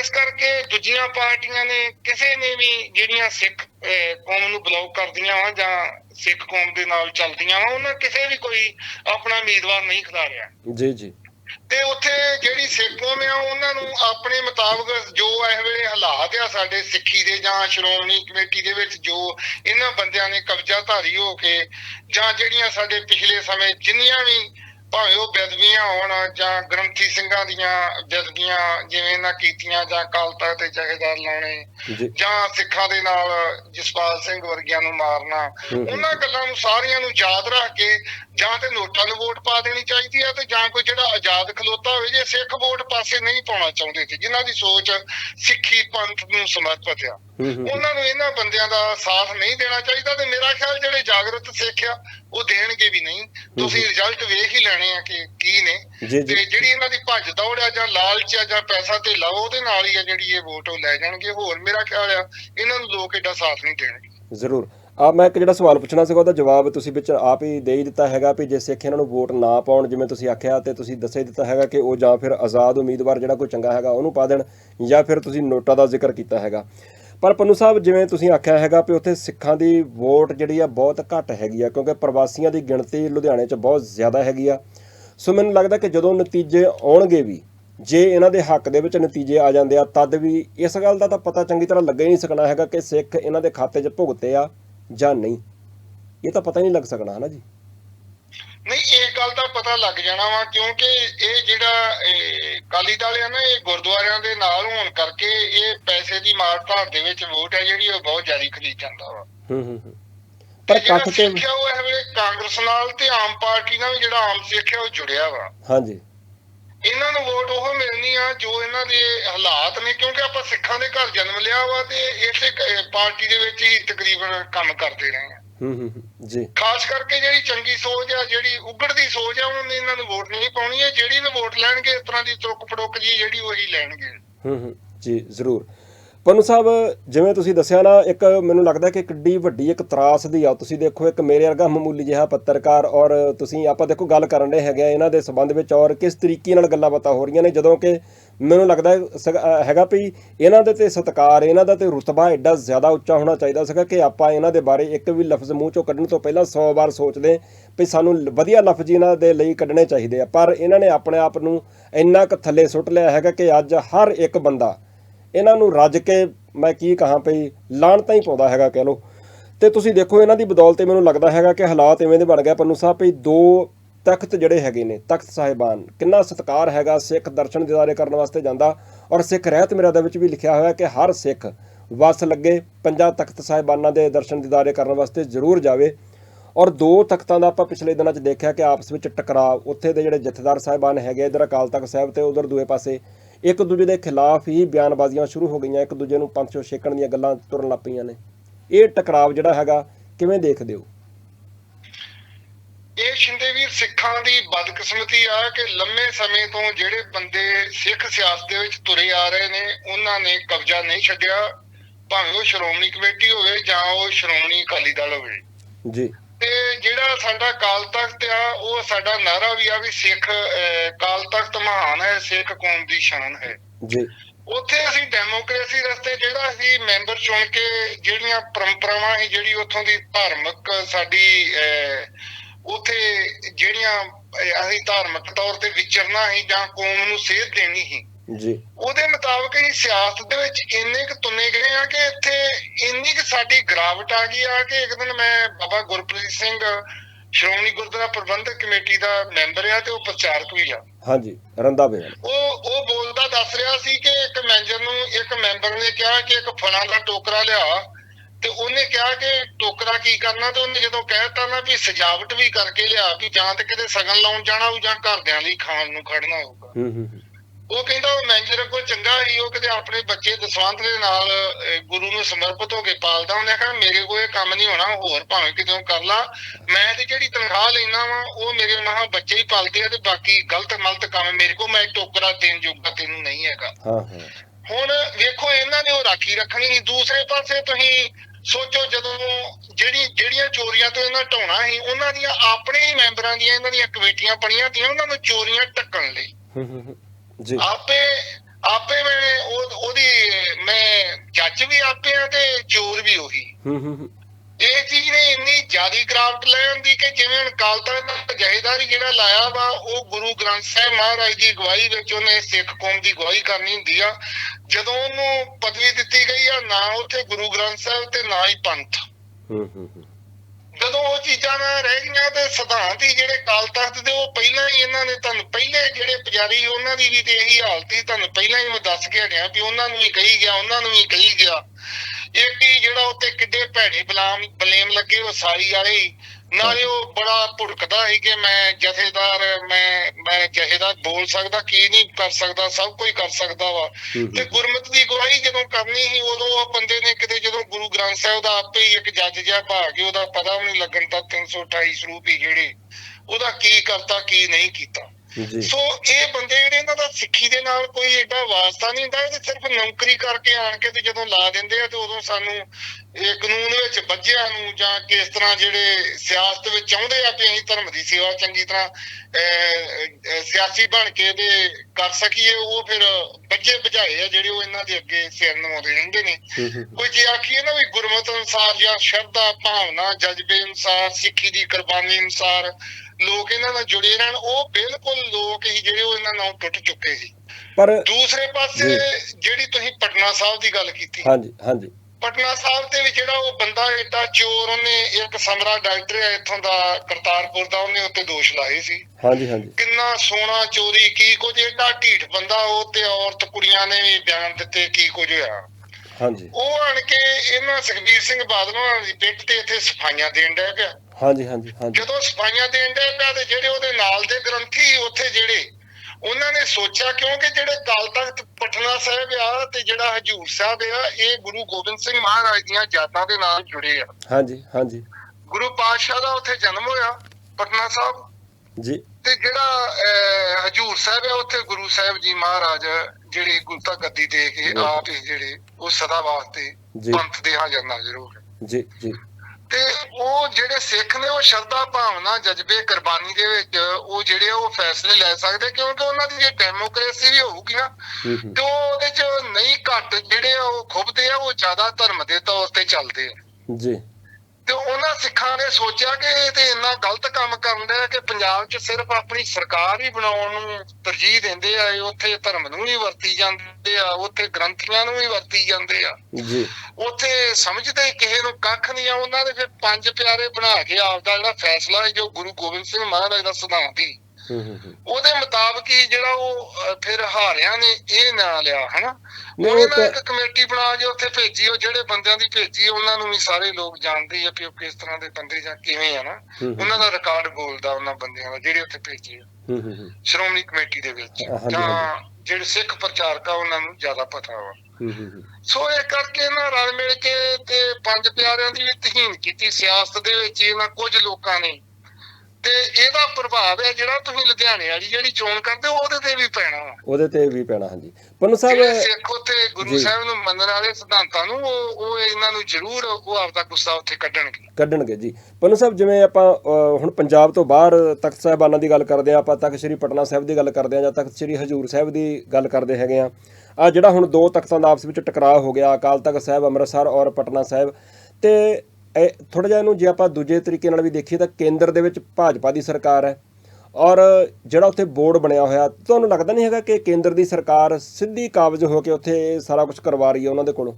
ਇਸ ਕਰਕੇ ਦੂਜੀਆਂ ਪਾਰਟੀਆਂ ਨੇ ਕਿਸੇ ਨੇ ਵੀ ਜਿਹੜੀਆਂ ਸਿੱਖ ਕੌਮ ਨੂੰ ਬਲੌਕ ਕਰਦੀਆਂ ਵਾ ਜਾਂ ਸਿੱਖ ਕੌਮ ਦੇ ਨਾਲ ਚੱਲਦੀਆਂ ਵਾ ਉਹਨਾਂ ਕਿਸੇ ਵੀ ਕੋਈ ਆਪਣਾ ਉਮੀਦਵਾਰ ਨਹੀਂ ਖਿਲਾਰਿਆ
ਜੀ ਜੀ।
ਤੇ ਉੱਥੇ ਜਿਹੜੀ ਸਿੱਖ ਕੌਮ ਆ ਉਹਨਾਂ ਨੂੰ ਆਪਣੇ ਮੁਤਾਬਕ ਜੋ ਇਸ ਵੇਲੇ ਹਾਲਾਤ ਆ ਸਾਡੇ ਸਿੱਖੀ ਦੇ ਜਾਂ ਸ਼੍ਰੋਮਣੀ ਕਮੇਟੀ ਦੇ ਵਿੱਚ ਜੋ ਇਹਨਾਂ ਬੰਦਿਆਂ ਨੇ ਕਬਜ਼ਾਧਾਰੀ ਹੋ ਕੇ ਜਾਂ ਜਿਹੜੀਆਂ ਸਾਡੇ ਪਿਛਲੇ ਸਮੇਂ ਜਿੰਨੀਆਂ ਵੀ ਭਾਵੇਂ ਉਹ ਬੇਦਬੀਆਂ ਹੋਣ ਜਾਂ ਗ੍ਰੰਥੀ ਸਿੰਘਾਂ ਦੀਆਂ ਬੇਦਬੀਆਂ ਜਿਵੇਂ ਇਹਨਾਂ ਕੀਤੀਆਂ ਜਾਂ ਅਕਾਲ ਤਖਤ ਤੇ ਜਹੇਦਾਰ ਲਾਉਣੇ
ਜੀ
ਸਿੱਖਾਂ ਦੇ ਨਾਲ ਜਸਪਾਲ ਸਿੰਘ ਵਰਗਿਆਂ ਨੂੰ ਮਾਰਨਾ। ਉਹਨਾਂ ਗੱਲਾਂ ਨੂੰ ਸਾਰੀਆਂ ਨੂੰ ਯਾਦ ਰੱਖ ਕੇ ਜਾਂ ਤੇ ਨੋਟਾਂ ਨੂੰ ਵੋਟ ਪਾ ਦੇਣੀ ਚਾਹੀਦੀ ਹੈ ਤੇ ਜਾਂ ਕੋਈ ਜਿਹੜਾ ਆਜ਼ਾਦ ਖਲੋਤਾ ਹੋਵੇ ਜੇ ਸਿੱਖ ਵੋਟ ਪਾਸੇ ਨਹੀਂ ਪਾਉਣਾ ਚਾਹੁੰਦੇ ਤੇ ਜਿਨ੍ਹਾਂ ਦੀ ਸੋਚ ਸਿੱਖੀ ਪੰਥ ਨੂੰ ਸਮਰਪਿਤ ਆ। ਉਹਨਾਂ ਨੂੰ ਇਹਨਾਂ ਬੰਦਿਆਂ ਦਾ ਸਾਥ ਨਹੀਂ ਦੇਣਾ ਚਾਹੀਦਾ ਤੇ ਮੇਰਾ ਖਿਆਲ ਜਿਹੜੇ ਜਾਗਰਤ ਸਿੱਖ ਆ ਉਹ ਦੇਣਗੇ ਵੀ ਨਹੀਂ। ਤੁਸੀਂ ਰਿਜ਼ਲਟ ਵੇਖ ਹੀ ਲੈਣੇ ਆ ਕਿ ਕੀ ਨੇ। ਤੇ ਜਿਹੜੀ ਇਹਨਾਂ ਦੀ ਭੱਜ ਦੌੜ ਆ ਜਾਂ ਲਾਲਚ ਆ ਜਾਂ ਪੈਸਾ ਤੇ ਲਾਓ ਉਹਦੇ ਨਾਲ ਹੀ ਆ ਜਿਹੜੀ ਇਹ ਵੋਟ ਉਹ ਲੈ ਜਾਣਗੇ। ਹੋਰ ਮੇਰਾ ਖਿਆਲ ਆ ਇਹਨਾਂ ਨੂੰ ਲੋਕ ਏਡਾ ਸਾਥ ਨਹੀਂ ਦੇਣਗੇ।
ਜ਼ਰੂਰ। ਆ ਮੈਂ ਇੱਕ ਜਿਹੜਾ ਸਵਾਲ ਪੁੱਛਣਾ ਸੀਗਾ, ਉਹਦਾ ਜਵਾਬ ਤੁਸੀਂ ਵਿੱਚ ਆਪ ਹੀ ਦੇ ਹੀ ਦਿੱਤਾ ਹੈਗਾ ਵੀ ਜੇ ਸਿੱਖ ਇਹਨਾਂ ਨੂੰ ਵੋਟ ਨਾ ਪਾਉਣ, ਜਿਵੇਂ ਤੁਸੀਂ ਆਖਿਆ ਤੇ ਤੁਸੀਂ ਦੱਸੇ ਹੀ ਦਿੱਤਾ ਹੈਗਾ ਕਿ ਉਹ ਜਾਂ ਫਿਰ ਆਜ਼ਾਦ ਉਮੀਦਵਾਰ ਜਿਹੜਾ ਕੋਈ ਚੰਗਾ ਹੈਗਾ ਉਹਨੂੰ ਪਾ ਦੇਣ ਜਾਂ ਫਿਰ ਤੁਸੀਂ ਨੋਟਾਂ ਦਾ ਜ਼ਿਕਰ ਕੀਤਾ ਹੈਗਾ। ਪਰ ਪੰਨੂ ਸਾਹਿਬ, ਜਿਵੇਂ ਤੁਸੀਂ ਆਖਿਆ ਹੈਗਾ ਵੀ ਉੱਥੇ ਸਿੱਖਾਂ ਦੀ ਵੋਟ ਜਿਹੜੀ ਆ ਬਹੁਤ ਘੱਟ ਹੈਗੀ ਆ, ਕਿਉਂਕਿ ਪ੍ਰਵਾਸੀਆਂ ਦੀ ਗਿਣਤੀ ਲੁਧਿਆਣੇ 'ਚ ਬਹੁਤ ਜ਼ਿਆਦਾ ਹੈਗੀ ਆ। ਸੋ ਮੈਨੂੰ ਲੱਗਦਾ ਕਿ ਜਦੋਂ ਨਤੀਜੇ ਆਉਣਗੇ ਵੀ, ਜੇ ਇਹਨਾਂ ਦੇ ਹੱਕ ਦੇ ਵਿੱਚ ਨਤੀਜੇ ਆ ਜਾਂਦੇ ਆ, ਤਦ ਵੀ ਇਸ ਗੱਲ ਦਾ ਤਾਂ ਪਤਾ ਚੰਗੀ ਤਰ੍ਹਾਂ ਲੱਗ ਹੀ ਨਹੀਂ ਸਕਣਾ ਹੈਗਾ ਕਿ ਸਿੱਖ ਇਹਨਾਂ ਦੇ ਖਾਤੇ 'ਚ ਭੁਗਤੇ ਆ। ਜਾਂ ਨਹੀਂ? ਇਹ ਤਾਂ ਪਤਾ ਹੀ ਨਹੀਂ ਲੱਗ ਸਕਣਾ ਹਨਾ ਜੀ?
ਨਹੀਂ ਇਹ ਗੱਲ ਦਾ ਪਤਾ ਲੱਗ ਜਾਣਾ ਵਾ ਕਿਉਂਕਿ ਇਹ ਜਿਹੜਾ ਕਾਲੀ ਦਲ ਆ ਨਾ ਇਹ ਗੁਰਦੁਆਰਿਆਂ ਦੇ ਨਾਲ ਹੋਣ ਕਰਕੇ ਇਹ ਪੈਸੇ ਦੀ ਮਾਰ ਧਾਰ ਦੇ ਵਿੱਚ ਵੋਟ ਹੈ ਜਿਹੜੀ ਉਹ ਬਹੁਤ ਜ਼ਿਆਦਾ ਖਰੀਦ ਜਾਂਦਾ ਵਾ।
ਹੂੰ ਹੂੰ ਹੂੰ। ਪਰ ਕੱਠ ਤੇ
ਸਿੱਖ ਆ ਉਹ ਇਹ ਵੇਲੇ ਕਾਂਗਰਸ ਨਾਲ ਤੇ ਆਮ ਪਾਰਟੀ ਨਾਲ ਜਿਹੜਾ ਆਮ ਸਿੱਖ ਆ ਉਹ ਜੁੜਿਆ ਵਾ।
ਹਾਂਜੀ।
ਇਹਨਾਂ ਨੂੰ ਵੋਟ ਉਹ ਮਿਲਣੀ ਆ ਜੋ ਇਹਨਾਂ ਦੇ ਹਾਲਾਤ ਨੇ ਕਿਉਂਕਿ ਆਪਾਂ ਸਿੱਖਾਂ ਦੇ ਘਰ ਜਨਮ ਲਿਆ ਵਾ ਤੇ ਇਸੇ ਪਾਰਟੀ ਦੇ ਵਿੱਚ ਹੀ ਤਕਰੀਬਨ ਕੰਮ ਕਰਦੇ ਰਹੇ ਆ।
ਹੂੰ ਹੂੰ ਜੀ।
ਖਾਸ ਕਰਕੇ ਜਿਹੜੀ ਚੰਗੀ ਸੋਚ ਆ ਜਿਹੜੀ ਉਗੜਦੀ ਸੋਚ ਆ ਉਹਨਾਂ ਨੇ ਇਹਨਾਂ ਨੂੰ ਵੋਟ ਨਹੀਂ ਪਾਉਣੀ ਹੈ ਜਿਹੜੀ ਵੀ ਵੋਟ ਲੈਣਗੇ ਇਸ ਤਰ੍ਹਾਂ ਦੀ ਤੁਰਕ ਪੜੋਕ ਜੀ ਜਿਹੜੀ ਉਹੀ ਲੈਣਗੇ।
ਹੂੰ ਹੂੰ ਜੀ ਜ਼ਰੂਰ। ਪਨੂ ਸਾਹਿਬ, ਜਿਵੇਂ ਤੁਸੀਂ ਦੱਸਿਆ ਨਾ, ਇੱਕ ਮੈਨੂੰ ਲੱਗਦਾ ਕਿ ਕਿੱਡੀ ਵੱਡੀ ਇੱਕ ਤਰਾਸ ਦੀ ਆ। ਤੁਸੀਂ ਦੇਖੋ, ਇੱਕ ਮੇਰੇ ਵਰਗਾ ਮਾਮੂਲੀ ਜਿਹਾ ਪੱਤਰਕਾਰ ਔਰ ਤੁਸੀਂ ਆਪਾਂ ਦੇਖੋ ਗੱਲ ਕਰਨ ਦੇ ਹੈਗੇ ਆ ਇਹਨਾਂ ਦੇ ਸਬੰਧ ਵਿੱਚ ਔਰ ਕਿਸ ਤਰੀਕੇ ਨਾਲ ਗੱਲਾਂ ਬਾਤਾਂ ਹੋ ਰਹੀਆਂ ਨੇ, ਜਦੋਂ ਕਿ ਮੈਨੂੰ ਲੱਗਦਾ ਸਗ- ਹੈਗਾ ਵੀ ਇਹਨਾਂ ਦੇ ਤੇ ਸਤਕਾਰ, ਇਹਨਾਂ ਦਾ ਤੇ ਰੁਤਬਾ ਐਡਾ ਜ਼ਿਆਦਾ ਉੱਚਾ ਹੋਣਾ ਚਾਹੀਦਾ ਸੀਗਾ ਕਿ ਆਪਾਂ ਇਹਨਾਂ ਦੇ ਬਾਰੇ ਇੱਕ ਵੀ ਲਫ਼ਜ਼ ਮੂੰਹ ਚੋਂ ਕੱਢਣ ਤੋਂ ਪਹਿਲਾਂ 100 ਵਾਰ ਸੋਚਦੇ ਵੀ ਸਾਨੂੰ ਵਧੀਆ ਲਫ਼ਜ਼ ਇਹਨਾਂ ਦੇ ਲਈ ਕੱਢਣੇ ਚਾਹੀਦੇ ਆ। ਪਰ ਇਹਨਾਂ ਨੇ ਆਪਣੇ ਆਪ ਨੂੰ ਇੰਨਾ ਕੁ ਥੱਲੇ ਸੁੱਟ ਲਿਆ ਹੈਗਾ ਕਿ ਅੱਜ ਹਰ ਇੱਕ ਬੰਦਾ ਇਹਨਾਂ ਨੂੰ ਰੱਜ ਕੇ ਮੈਂ ਕੀ ਕਹਾਂ ਭਈ ਲਾਣਤਾਂ ਹੀ ਪਾਉਂਦਾ ਹੈਗਾ ਕਹਿ ਲੋ ਤੇ ਤੁਸੀਂ ਦੇਖੋ ਇਹਨਾਂ ਦੀ ਬਦੌਲਤ ਮੈਨੂੰ ਲੱਗਦਾ ਹੈਗਾ ਕਿ ਹਾਲਾਤ ਇਵੇਂ ਦੇ ਬਣ ਗਏ। ਪੰਨੂ ਸਾਹਿਬ ਵੀ ਦੋ ਤਖਤ ਜਿਹੜੇ ਹੈਗੇ ਨੇ, ਤਖਤ ਸਾਹਿਬਾਨ, ਕਿੰਨਾ ਸਤਿਕਾਰ ਹੈਗਾ ਸਿੱਖ ਦਰਸ਼ਨ ਦਿਦਾਰੇ ਕਰਨ ਵਾਸਤੇ ਜਾਂਦਾ। ਔਰ ਸਿੱਖ ਰਹਿਤ ਮੇਰਾ ਦੇ ਵਿੱਚ ਵੀ ਲਿਖਿਆ ਹੋਇਆ ਕਿ ਹਰ ਸਿੱਖ ਵਸ ਲੱਗੇ, ਪੰਜਾਂ ਤਖਤ ਸਾਹਿਬਾਨਾਂ ਦੇ ਦਰਸ਼ਨ ਦਿਦਾਰੇ ਕਰਨ ਵਾਸਤੇ ਜ਼ਰੂਰ ਜਾਵੇ। ਔਰ ਦੋ ਤਖਤਾਂ ਦਾ ਆਪਾਂ ਪਿਛਲੇ ਦਿਨਾਂ 'ਚ ਦੇਖਿਆ ਕਿ ਆਪਸ ਵਿੱਚ ਟਕਰਾਅ, ਉੱਥੇ ਦੇ ਜਿਹੜੇ ਜਥੇਦਾਰ ਸਾਹਿਬਾਨ ਹੈਗੇ ਇਧਰ ਅਕਾਲ ਤਖਤ ਸਾਹਿਬ ਤੇ ਉਧਰ ਦੂਏ ਪਾਸੇ ਇੱਕ ਦੂਜੇ ਦੇ ਖਿਲਾਫ ਹੀ ਬਿਆਨਬਾਜ਼ੀਆਂ ਸ਼ੁਰੂ ਹੋ ਗਈਆਂ ਇੱਕ ਦੂਜੇ ਨੂੰ ਪੰਥ ਛੇਕਣ ਦੀਆਂ ਗੱਲਾਂ ਤੁਰਨ ਲੱਗ ਪਈਆਂ ਨੇ। ਇਹ ਟਕਰਾਅ ਜਿਹੜਾ ਹੈਗਾ ਕਿਵੇਂ ਦੇਖਦੇ ਹੋ?
ਇਹ ਸ਼ਿੰਦੇ ਵੀਰ ਸਿੱਖਾਂ ਦੀ ਬਦਕਿਸਮਤੀ ਆ ਕਿ ਲੰਮੇ ਸਮੇਂ ਤੋਂ ਜਿਹੜੇ ਬੰਦੇ ਸਿੱਖ ਸਿਆਸਤ ਦੇ ਵਿੱਚ ਤੁਰੇ ਆ ਰਹੇ ਨੇ ਉਹਨਾਂ ਨੇ ਕਬਜ਼ਾ ਨਹੀਂ ਛੱਡਿਆ। ਭਾਵੇਂ ਉਹ ਸ਼੍ਰੋਮਣੀ ਕਮੇਟੀ ਹੋਵੇ ਜਾਂ ਉਹ ਸ਼੍ਰੋਮਣੀ ਅਕਾਲੀ ਦਲ ਹੋਵੇ।
ਜੀ।
ਤੇ ਜਿਹੜਾ ਸਾਡਾ ਕਾਲ ਤਖਤ ਆ ਉਹ ਸਾਡਾ ਨਾਰਾ ਵੀ ਆ ਵੀ ਸਿੱਖ ਕਾਲ ਤਖਤ ਮਹਾਨ ਹੈ ਸਿੱਖ ਕੌਮ ਦੀ ਸ਼ਾਨ ਹੈ।
ਜੀ।
ਉੱਥੇ ਅਸੀਂ ਡੈਮੋਕ੍ਰੇਸੀ ਰਸਤੇ ਜਿਹੜਾ ਅਸੀਂ ਮੈਂਬਰ ਚੁਣ ਕੇ ਜਿਹੜੀਆਂ ਪਰੰਪਰਾਵਾਂ ਸੀ ਜਿਹੜੀ ਉੱਥੋਂ ਦੀ ਧਾਰਮਿਕ ਸਾਡੀ ਉੱਥੇ ਜਿਹੜੀਆਂ ਅਸੀਂ ਧਾਰਮਿਕ ਤੌਰ ਤੇ ਵਿਚਰਨਾ ਸੀ ਜਾਂ ਕੌਮ ਨੂੰ ਸੇਧ ਦੇਣੀ ਸੀ
ਜੀ।
ਉਹਦੇ ਮੁਤਾਬਕ ਹੀ ਸਿਆਸਤ ਦੇ ਵਿੱਚ ਇੰਨੇ ਕੁ ਤੁੰਨੇ ਗਏ ਆ ਕਿ ਇੱਥੇ ਇੰਨੀ ਕੁ ਸਾਡੀ ਗਰਾਵਟ ਆ ਗਈ ਆ ਕਿ ਇੱਕ ਦਿਨ ਮੈਂ ਬਾਬਾ ਗੁਰਪ੍ਰੀਤ ਸਿੰਘ ਸ਼੍ਰੋਮਣੀ ਗੁਰਦੁਆਰਾ ਪ੍ਰਬੰਧਕ ਕਮੇਟੀ ਦਾ ਮੈਂਬਰ ਆ ਤੇ ਉਹ ਪ੍ਰਚਾਰਕ ਵੀ ਆ।
ਹਾਂਜੀ ਰੰਦਾ ਬਿਆਨ
ਉਹ ਉਹ ਬੋਲਦਾ ਦੱਸ ਰਿਹਾ ਸੀ ਕਿ ਇੱਕ ਮੈਨੇਜਰ ਨੂੰ ਇੱਕ ਮੈਂਬਰ ਨੇ ਕਿਹਾ ਕਿ ਇੱਕ ਫਲਾਂ ਦਾ ਟੋਕਰਾ ਲਿਆ ਤੇ ਉਹਨੇ ਕਿਹਾ ਕਿ ਟੋਕਰਾ ਕੀ ਕਰਨਾ ਤੇ ਉਹਨੇ ਜਦੋਂ ਕਹਿਤਾ ਨਾ ਵੀ ਸਜਾਵਟ ਵੀ ਕਰਕੇ ਲਿਆ ਵੀ ਜਾਂ ਤੇ ਕਿਤੇ ਸਗਨ ਲਾਉਣ ਜਾਣਾ ਹੋਊ ਜਾਂ ਘਰਦਿਆਂ ਲਈ ਖਾਣ ਨੂੰ ਖੜਨਾ ਹੋਊਗਾ।
ਹੂੰ ਹੂੰ।
ਉਹ ਕਹਿੰਦਾ ਉਹ ਮੈਨੇਜਰ ਕੋਲ ਚੰਗਾ ਸੀ ਉਹ ਕਿਤੇ ਆਪਣੇ ਬੱਚੇ ਦਸਵੰਤ ਦੇ ਨਾਲ ਗੁਰੂ ਨੂੰ ਸਮਰਪਿਤ ਹੋ ਕੇ ਪਾਲਦਾ। ਉਹਨੇ ਕਿਹਾ ਮੇਰੇ ਕੋਲ ਇਹ ਕੰਮ ਨਹੀਂ ਹੋਣਾ ਹੋਰ ਭਾਵੇਂ ਕਿਤੇ ਕਰ ਲਾ। ਮੈਂ ਤੇ ਜਿਹੜੀ ਤਨਖਾਹ ਲੈਣਾ ਵਾ ਉਹ ਮੇਰੇ ਮਹਾ ਬੱਚੇ ਹੀ ਪਾਲਦੇ ਆ ਤੇ ਬਾਕੀ ਗਲਤ ਮਲਤ ਕੰਮ ਮੇਰੇ ਕੋਲ ਮੈਂ ਟੋਕਰਾ ਦੇਣ ਜੋਗਾ ਤੈਨੂੰ ਨਹੀਂ ਹੈਗਾ।
ਹਾਂ ਹਾਂ।
ਹੁਣ ਵੇਖੋ ਇਹਨਾਂ ਨੇ ਉਹ ਰਾਖੀ ਰੱਖਣੀ ਸੀ ਦੂਸਰੇ ਪਾਸੇ ਤੁਸੀਂ ਸੋਚੋ ਜਦੋਂ ਜਿਹੜੀ ਜਿਹੜੀਆਂ ਚੋਰੀਆਂ ਤੋਂ ਇਹਨਾਂ ਢਾਉਣਾ ਸੀ ਉਹਨਾਂ ਦੀਆਂ ਆਪਣੇ ਹੀ ਮੈਂਬਰਾਂ ਦੀਆਂ ਇਹਨਾਂ ਦੀਆਂ ਕਮੇਟੀਆਂ ਬਣੀਆਂ ਤੀਆਂ ਉਹਨਾਂ ਨੂੰ ਚੋਰੀਆਂ ਢੱਕਣ ਲਈ।
ਹੂੰ ਹੂੰ ਹੂੰ। ਜੀ
ਆਪੇ ਆਪੇ ਮੈਂ ਉਹ- ਉਹਦੀ ਮੈਂ ਜੱਜ ਵੀ ਆਪੇ ਆ ਤੇ ਚੋਰ ਵੀ ਉਹੀ
ਹੂੰ ਹੂੰ।
ਇਹ ਚੀਜ਼ ਨੇ ਇੰਨੀ ਜ਼ਿਆਦੀ ਕਰਾਫਟ ਲੈ ਆਂਦੀ ਕਿ ਜਿਵੇਂ ਹੁਣ ਕਾਲ ਤਖਤ ਦਾ ਜਹੇਦਾਰੀ ਜਿਹੜਾ ਲਾਇਆ ਵਾ ਉਹ ਗੁਰੂ ਗ੍ਰੰਥ ਸਾਹਿਬ ਮਹਾਰਾਜ ਦੀ ਗਵਾਹੀ ਵਿੱਚ ਉਹਨੇ ਸਿੱਖ ਕੌਮ ਦੀ ਗਵਾਹੀ ਕਰਨੀ ਹੁੰਦੀ ਆ ਜਦੋਂ ਉਹਨੂੰ ਪਦਵੀ ਦਿੱਤੀ ਗਈ ਆ ਨਾ ਉੱਥੇ ਗੁਰੂ ਗ੍ਰੰਥ ਸਾਹਿਬ ਤੇ ਨਾ ਹੀ ਪੰਥ
ਹੂੰ ਹੂੰ।
ਜਦੋਂ ਉਹ ਚੀਜ਼ਾਂ ਨਾ ਰਹਿ ਗਈਆਂ ਤੇ ਸਿਧਾਂਤ ਹੀ ਜਿਹੜੇ ਕਾਲ ਤਖਤ ਦੇ, ਉਹ ਪਹਿਲਾਂ ਹੀ ਇਹਨਾਂ ਨੇ ਤੁਹਾਨੂੰ, ਪਹਿਲੇ ਜਿਹੜੇ ਪੁਜਾਰੀ ਉਹਨਾਂ ਦੀ ਵੀ ਤੇ ਇਹੀ ਹਾਲਤ ਸੀ। ਤੁਹਾਨੂੰ ਪਹਿਲਾਂ ਹੀ ਮੈਂ ਦੱਸ ਕੇ ਹਟਿਆ ਵੀ ਉਹਨਾਂ ਨੂੰ ਵੀ ਕਹੀ ਗਿਆ, ਉਹਨਾਂ ਨੂੰ ਵੀ ਕਹੀ ਗਿਆ। ਇਹ ਹੀ ਜਿਹੜਾ ਉੱਤੇ ਕਿੱਡੇ ਭੈੜੇ ਬਲਾਮ, ਬਲੇਮ ਲੱਗੇ, ਉਹ ਸਾਰੀ ਵਾਲੇ ਹੀ। ਨਾਲੇ ਉਹ ਬੜਾ ਭੁੜਕਦਾ ਸੀ ਕਿ ਮੈਂ ਜਥੇਦਾਰ ਮੈਂ ਮੈਂ ਜਥੇਦਾਰ ਬੋਲ ਸਕਦਾ ਕੀ ਨਹੀਂ ਕਰ ਸਕਦਾ ਸਭ ਕੁਝ ਕਰ ਸਕਦਾ ਵਾ। ਤੇ। ਗੁਰਮਤ ਦੀ ਗਵਾਹੀ ਜਦੋਂ ਕਰਨੀ ਸੀ ਉਦੋਂ ਉਹ ਬੰਦੇ ਨੇ ਕਿਤੇ ਜਦੋਂ ਗੁਰੂ ਗ੍ਰੰਥ ਸਾਹਿਬ ਦਾ ਆਪੇ ਹੀ ਇੱਕ ਜੱਜ ਜਿਹਾ ਭਾ ਕੇ ਉਹਦਾ ਪਤਾ ਵੀ ਨਹੀਂ ਲੱਗਣ ਤਾਂ 328 ਸਰੂਪ ਹੀ ਜਿਹੜੇ ਉਹਦਾ ਕੀ ਕਰਤਾ ਕੀ ਨਹੀਂ ਕੀਤਾ। ਸੋ ਇਹ ਬੰਦੇ ਜਿਹੜੇ ਇਹਨਾਂ ਦਾ ਸਿੱਖੀ ਦੇ ਨਾਲ ਕੋਈ ਏਡਾ ਵਾਸਤਾ ਨਹੀਂ ਹੁੰਦਾ ਇਹ ਤੇ ਸਿਰਫ ਨੌਕਰੀ ਕਰਕੇ ਆਣ ਕੇ ਤੇ ਜਦੋਂ ਲਾ ਦਿੰਦੇ ਆ ਤੇ ਉਦੋਂ ਸਾਨੂੰ ਇਹ ਕਾਨੂੰਨ ਵਿੱਚ ਬੱਝਿਆ ਨੂੰ ਜਾਂ ਕਿਸ ਤਰ੍ਹਾਂ ਜਿਹੜੇ ਸਿਆਸਤ ਵਿੱਚ ਚਾਹੁੰਦੇ ਆ ਕਿ ਅਸੀਂ ਧਰਮ ਦੀ ਸੇਵਾ ਚੰਗੀ ਤਰ੍ਹਾਂ ਸਿਆਸੀ ਬਣ ਕੇ ਤੇ ਕਰ ਸਕੀਏ ਉਹ ਫਿਰ ਬੱਝੇ ਬੁਝਾਏ ਆ ਜਿਹੜੇ ਉਹ ਇਹਨਾਂ ਦੇ ਅੱਗੇ ਸਿਰ ਨਵਾਉਂਦੇ ਰਹਿੰਦੇ ਨੇ। ਕੋਈ ਜੇ ਆਖੀਏ ਨਾ ਵੀ ਗੁਰਮਤ ਅਨੁਸਾਰ ਜਾਂ ਸ਼ਰਧਾ ਭਾਵਨਾ ਜਜ਼ਬੇ ਅਨੁਸਾਰ ਸਿੱਖੀ ਦੀ ਕੁਰਬਾਨੀ ਅਨੁਸਾਰ ਲੋਕ ਇਹਨਾਂ ਨਾਲ ਜੁੜੇ ਰਹਿਣ ਉਹ ਬਿਲਕੁਲ ਲੋਕ ਹੀ ਜਿਹੜੇ ਉਹ ਇਹਨਾਂ ਨਾਲ ਟੁੱਟ ਚੁੱਕੇ ਸੀ।
ਪਰ
ਦੂਸਰੇ ਪਾਸੇ ਜਿਹੜੀ ਤੁਸੀਂ ਪਟਨਾ ਸਾਹਿਬ ਦੀ ਗੱਲ ਕੀਤੀ।
ਹਾਂਜੀ ਹਾਂਜੀ।
ਪਟਨਾ ਸਾਹਿਬ ਤੇ ਵੀ ਜਿਹੜਾ ਉਹ ਬੰਦਾ ਏਡਾ ਚੋਰ ਉਹਨੇ ਇੱਕ ਸਮਰਾ ਡਾਕਟਰ ਹੈ ਇੱਥੋਂ ਦਾ ਕਰਤਾਰਪੁਰ ਦਾ ਉਹਨੇ ਉੱਤੇ ਦੋਸ਼ ਲਾਏ ਸੀ।
ਹਾਂਜੀ ਹਾਂਜੀ।
ਕਿੰਨਾ ਸੋਨਾ ਚੋਰੀ ਕੀ ਕੁਝ ਏਡਾ ਢੀਠ ਬੰਦਾ ਉਹ ਤੇ ਔਰਤ ਕੁੜੀਆਂ ਨੇ ਵੀ ਬਿਆਨ ਦਿੱਤੇ ਕੀ ਕੁਝ ਹੋਇਆ
ਹਾਂਜੀ।
ਉਹ ਆਣ ਕੇ ਇਹਨਾਂ ਸੁਖਬੀਰ ਸਿੰਘ ਬਾਦਲ ਦੀ ਪਿੱਠ ਤੇ ਇੱਥੇ ਸਫਾਈਆਂ ਦੇਣ ਡਿਆ ਪਿਆ।
ਹਾਂਜੀ ਹਾਂਜੀ ਹਾਂਜੀ।
ਜਦੋਂ ਸਫਾਈਆਂ ਦੇਣ ਡਿਆ ਪਿਆ ਤੇ ਜਿਹੜੇ ਉਹਦੇ ਨਾਲ ਦੇ ਗ੍ਰੰਥੀ ਉੱਥੇ ਜਿਹੜੇ ਉਹਨਾਂ ਨੇ ਸੋਚਿਆ ਕਿਉਂਕਿ ਜਿਹੜੇ ਕਾਲ ਤਖਤ ਪਟਨਾ ਸਾਹਿਬ ਆ ਤੇ ਜਿਹੜਾ ਹਜੂਰ ਸਾਹਿਬ ਆ ਇਹ ਗੁਰੂ ਗੋਬਿੰਦ ਸਿੰਘ ਮਹਾਰਾਜ ਦੀਆਂ ਜਾਤਾਂ ਦੇ ਨਾਲ ਜੁੜੇ ਆ।
ਹਾਂਜੀ ਹਾਂਜੀ।
ਗੁਰੂ ਪਾਤਸ਼ਾਹ ਦਾ ਉੱਥੇ ਜਨਮ ਹੋਇਆ ਪਟਨਾ ਸਾਹਿਬ।
ਜੀ।
ਤੇ ਜਿਹੜਾ ਹਜੂਰ ਸਾਹਿਬ ਆ ਉੱਥੇ ਗੁਰੂ ਸਾਹਿਬ ਜੀ ਮਹਾਰਾਜ ਜਿਹੜੇ ਗੁਰਤਾ ਗੱਦੀ ਦੇ ਕੇ। ਆਪ ਜਿਹੜੇ ਉਹ ਸਦਾ ਵਾਸਤੇ ਪੰਥ ਦੇ ਹਾਜ਼ਰ ਨਾਜ਼ਰ ਹੋ ਗਏ।
ਜੀ ਜੀ।
ਤੇ ਉਹ ਜਿਹੜੇ ਸਿੱਖ ਨੇ ਉਹ ਸ਼ਰਧਾ ਭਾਵਨਾ ਜਜ਼ਬੇ ਕੁਰਬਾਨੀ ਦੇ ਵਿੱਚ ਉਹ ਜਿਹੜੇ ਉਹ ਫੈਸਲੇ ਲੈ ਸਕਦੇ ਕਿਉਂਕਿ ਉਹਨਾਂ ਦੀ ਜੇ ਡੈਮੋਕ੍ਰੇਸੀ ਵੀ ਹੋਊਗੀ ਨਾ ਤੇ ਉਹ ਉਹਦੇ ਚ ਨਹੀਂ ਘੱਟ ਜਿਹੜੇ ਉਹ ਖੁੱਬਦੇ ਆ ਉਹ ਜ਼ਿਆਦਾ ਧਰਮ ਦੇ ਤੌਰ ਤੇ ਚੱਲਦੇ ਆ।
ਜੀ।
ਤੇ ਉਹਨਾਂ ਸਿੱਖਾਂ ਨੇ ਸੋਚਿਆ ਕਿ ਇਹ ਤੇ ਇੰਨਾ ਗਲਤ ਕੰਮ ਕਰਨ ਦੇ ਕਿ ਪੰਜਾਬ 'ਚ ਸਿਰਫ ਆਪਣੀ ਸਰਕਾਰ ਹੀ ਬਣਾਉਣ ਨੂੰ ਤਰਜੀਹ ਦਿੰਦੇ ਆ ਇਹ ਉੱਥੇ ਧਰਮ ਨੂੰ ਵੀ ਵਰਤੀ ਜਾਂਦੇ ਆ ਉੱਥੇ ਗ੍ਰੰਥੀਆਂ ਨੂੰ ਵੀ ਵਰਤੀ ਜਾਂਦੇ ਆ।
ਜੀ।
ਉੱਥੇ ਸਮਝਦੇ ਕਿਸੇ ਨੂੰ ਕੱਖ ਨਹੀਂ ਆ ਉਹਨਾਂ ਦੇ ਫਿਰ ਪੰਜ ਪਿਆਰੇ ਬਣਾ ਕੇ ਆਪਦਾ ਜਿਹੜਾ ਫੈਸਲਾ ਹੈ ਜੋ ਗੁਰੂ ਗੋਬਿੰਦ ਸਿੰਘ ਮਹਾਰਾਜ ਦਾ ਸਿਧਾਂਤ ਸੀ
ਹੂੰ
ਉਹਦੇ ਮੁਤਾਬਕ ਹੀ ਜਿਹੜਾ ਉਹ ਫਿਰ ਹਾਰਿਆਂ ਨੇ ਇਹ ਨਾਂ ਲਿਆ ਹਨਾ? ਉਹਨੇ
ਉਹ
ਨਾ
ਤਾਂ-
ਇੱਕ ਕਮੇਟੀ ਬਣਾ ਕੇ ਉੱਥੇ ਭੇਜੀ ਉਹ ਜਿਹੜੇ ਬੰਦਿਆਂ ਦੀ ਭੇਜੀ ਉਹਨਾਂ ਨੂੰ ਵੀ ਸਾਰੇ ਲੋਕ ਜਾਣਦੇ ਆ ਕਿ ਉਹ ਕਿਸ ਤਰ੍ਹਾਂ ਦੇ ਬੰਦੇ ਜਾਂ ਕਿਵੇਂ ਆ ਨਾ ਉਹਨਾਂ ਦਾ ਰਿਕਾਰਡ ਬੋਲਦਾ ਉਹਨਾਂ ਬੰਦਿਆਂ ਦਾ ਜਿਹੜੇ ਉੱਥੇ ਭੇਜੇ ਸ਼੍ਰੋਮਣੀ ਕਮੇਟੀ ਦੇ ਵਿੱਚ। ਜਾਂ ਜਿਹੜੇ ਸਿੱਖ ਪ੍ਰਚਾਰਕ ਆ ਉਹਨਾਂ ਨੂੰ ਜ਼ਿਆਦਾ ਪਤਾ ਵਾ।
ਹੂੰ ਹੂੰ ਹੂੰ।
ਸੋ ਇਹ ਕਰਕੇ ਨਾ ਰਲ ਮਿਲ ਕੇ ਤੇ ਪੰਜ ਪਿਆਰਿਆਂ ਦੀ ਵੀ ਤਹੀਨ ਕੀਤੀ ਸਿਆਸਤ ਦੇ ਵਿੱਚ ਇਹਨਾਂ ਕੁਝ ਲੋਕਾਂ ਨੇ ਤੇ ਇਹਦਾ ਪ੍ਰਭਾਵ ਹੈ ਜਿਹੜਾ ਤੁਸੀਂ ਲੁਧਿਆਣੇ ਵਾਲੀ ਜਿਹੜੀ ਚੋਣ ਕਰਦੇ ਹੋ ਉਹਦੇ ਤੇ ਵੀ ਪੈਣਾ ਵਾ।
ਉਹਦੇ ਤੇ ਵੀ ਪੈਣਾ ਹਾਂਜੀ। ਪੰਨੂ ਸਾਹਿਬ
ਸਿੱਖ ਉੱਥੇ ਗੁਰੂ। ਸਾਹਿਬ ਨੂੰ ਮੰਨਣ ਵਾਲੇ ਸਿਧਾਂਤਾਂ ਨੂੰ ਉਹ ਉਹ ਇਹਨਾਂ ਨੂੰ ਜ਼ਰੂਰ ਉਹ ਆਪਦਾ ਗੁੱਸਾ ਉੱਥੇ ਕੱਢਣਗੇ।
ਕੱਢਣਗੇ ਜੀ। ਪੰਨੂ ਸਾਹਿਬ ਜਿਵੇਂ ਆਪਾਂ ਹੁਣ ਪੰਜਾਬ ਤੋਂ ਬਾਹਰ ਤਖਤ ਸਾਹਿਬਾਨਾਂ ਦੀ ਗੱਲ ਕਰਦੇ ਆ ਆਪਾਂ ਤਖਤ ਸ੍ਰੀ ਪਟਨਾ ਸਾਹਿਬ ਦੀ ਗੱਲ ਕਰਦੇ ਆ ਜਾਂ ਤਖਤ ਸ੍ਰੀ ਹਜੂਰ ਸਾਹਿਬ ਦੀ ਗੱਲ ਕਰਦੇ ਹੈਗੇ ਆ ਆ ਜਿਹੜਾ ਹੁਣ ਦੋ ਤਖਤਾਂ ਦਾ ਆਪਸ ਵਿੱਚ ਟਕਰਾਅ ਹੋ ਗਿਆ ਅਕਾਲ ਤਖਤ ਸਾਹਿਬ ਅੰਮ੍ਰਿਤਸਰ ਔਰ ਪਟਨਾ ਸਾਹਿਬ। ਤੇ ਥੋੜਾ ਜਿਹਾ ਇਹਨੂੰ ਜੇ ਆਪਾਂ ਦੂਜੇ ਤਰੀਕੇ ਨਾਲ ਵੀ ਦੇਖੀਏ ਤਾਂ ਕੇਂਦਰ ਦੇ ਵਿੱਚ ਭਾਜਪਾ ਦੀ ਸਰਕਾਰ ਹੈ। ਔਰ ਜਿਹੜਾ ਉੱਥੇ ਬੋਰਡ ਬਣਿਆ ਹੋਇਆ ਤੁਹਾਨੂੰ ਲੱਗਦਾ ਨਹੀਂ ਹੈਗਾ ਕਿ ਕੇਂਦਰ ਦੀ ਸਰਕਾਰ ਸਿੱਧੀ ਕਾਬਜ਼ ਹੋ ਕੇ ਉੱਥੇ ਸਾਰਾ ਕੁਝ ਕਰਵਾ ਰਹੀ ਹੈ ਉਹਨਾਂ ਦੇ ਕੋਲੋਂ?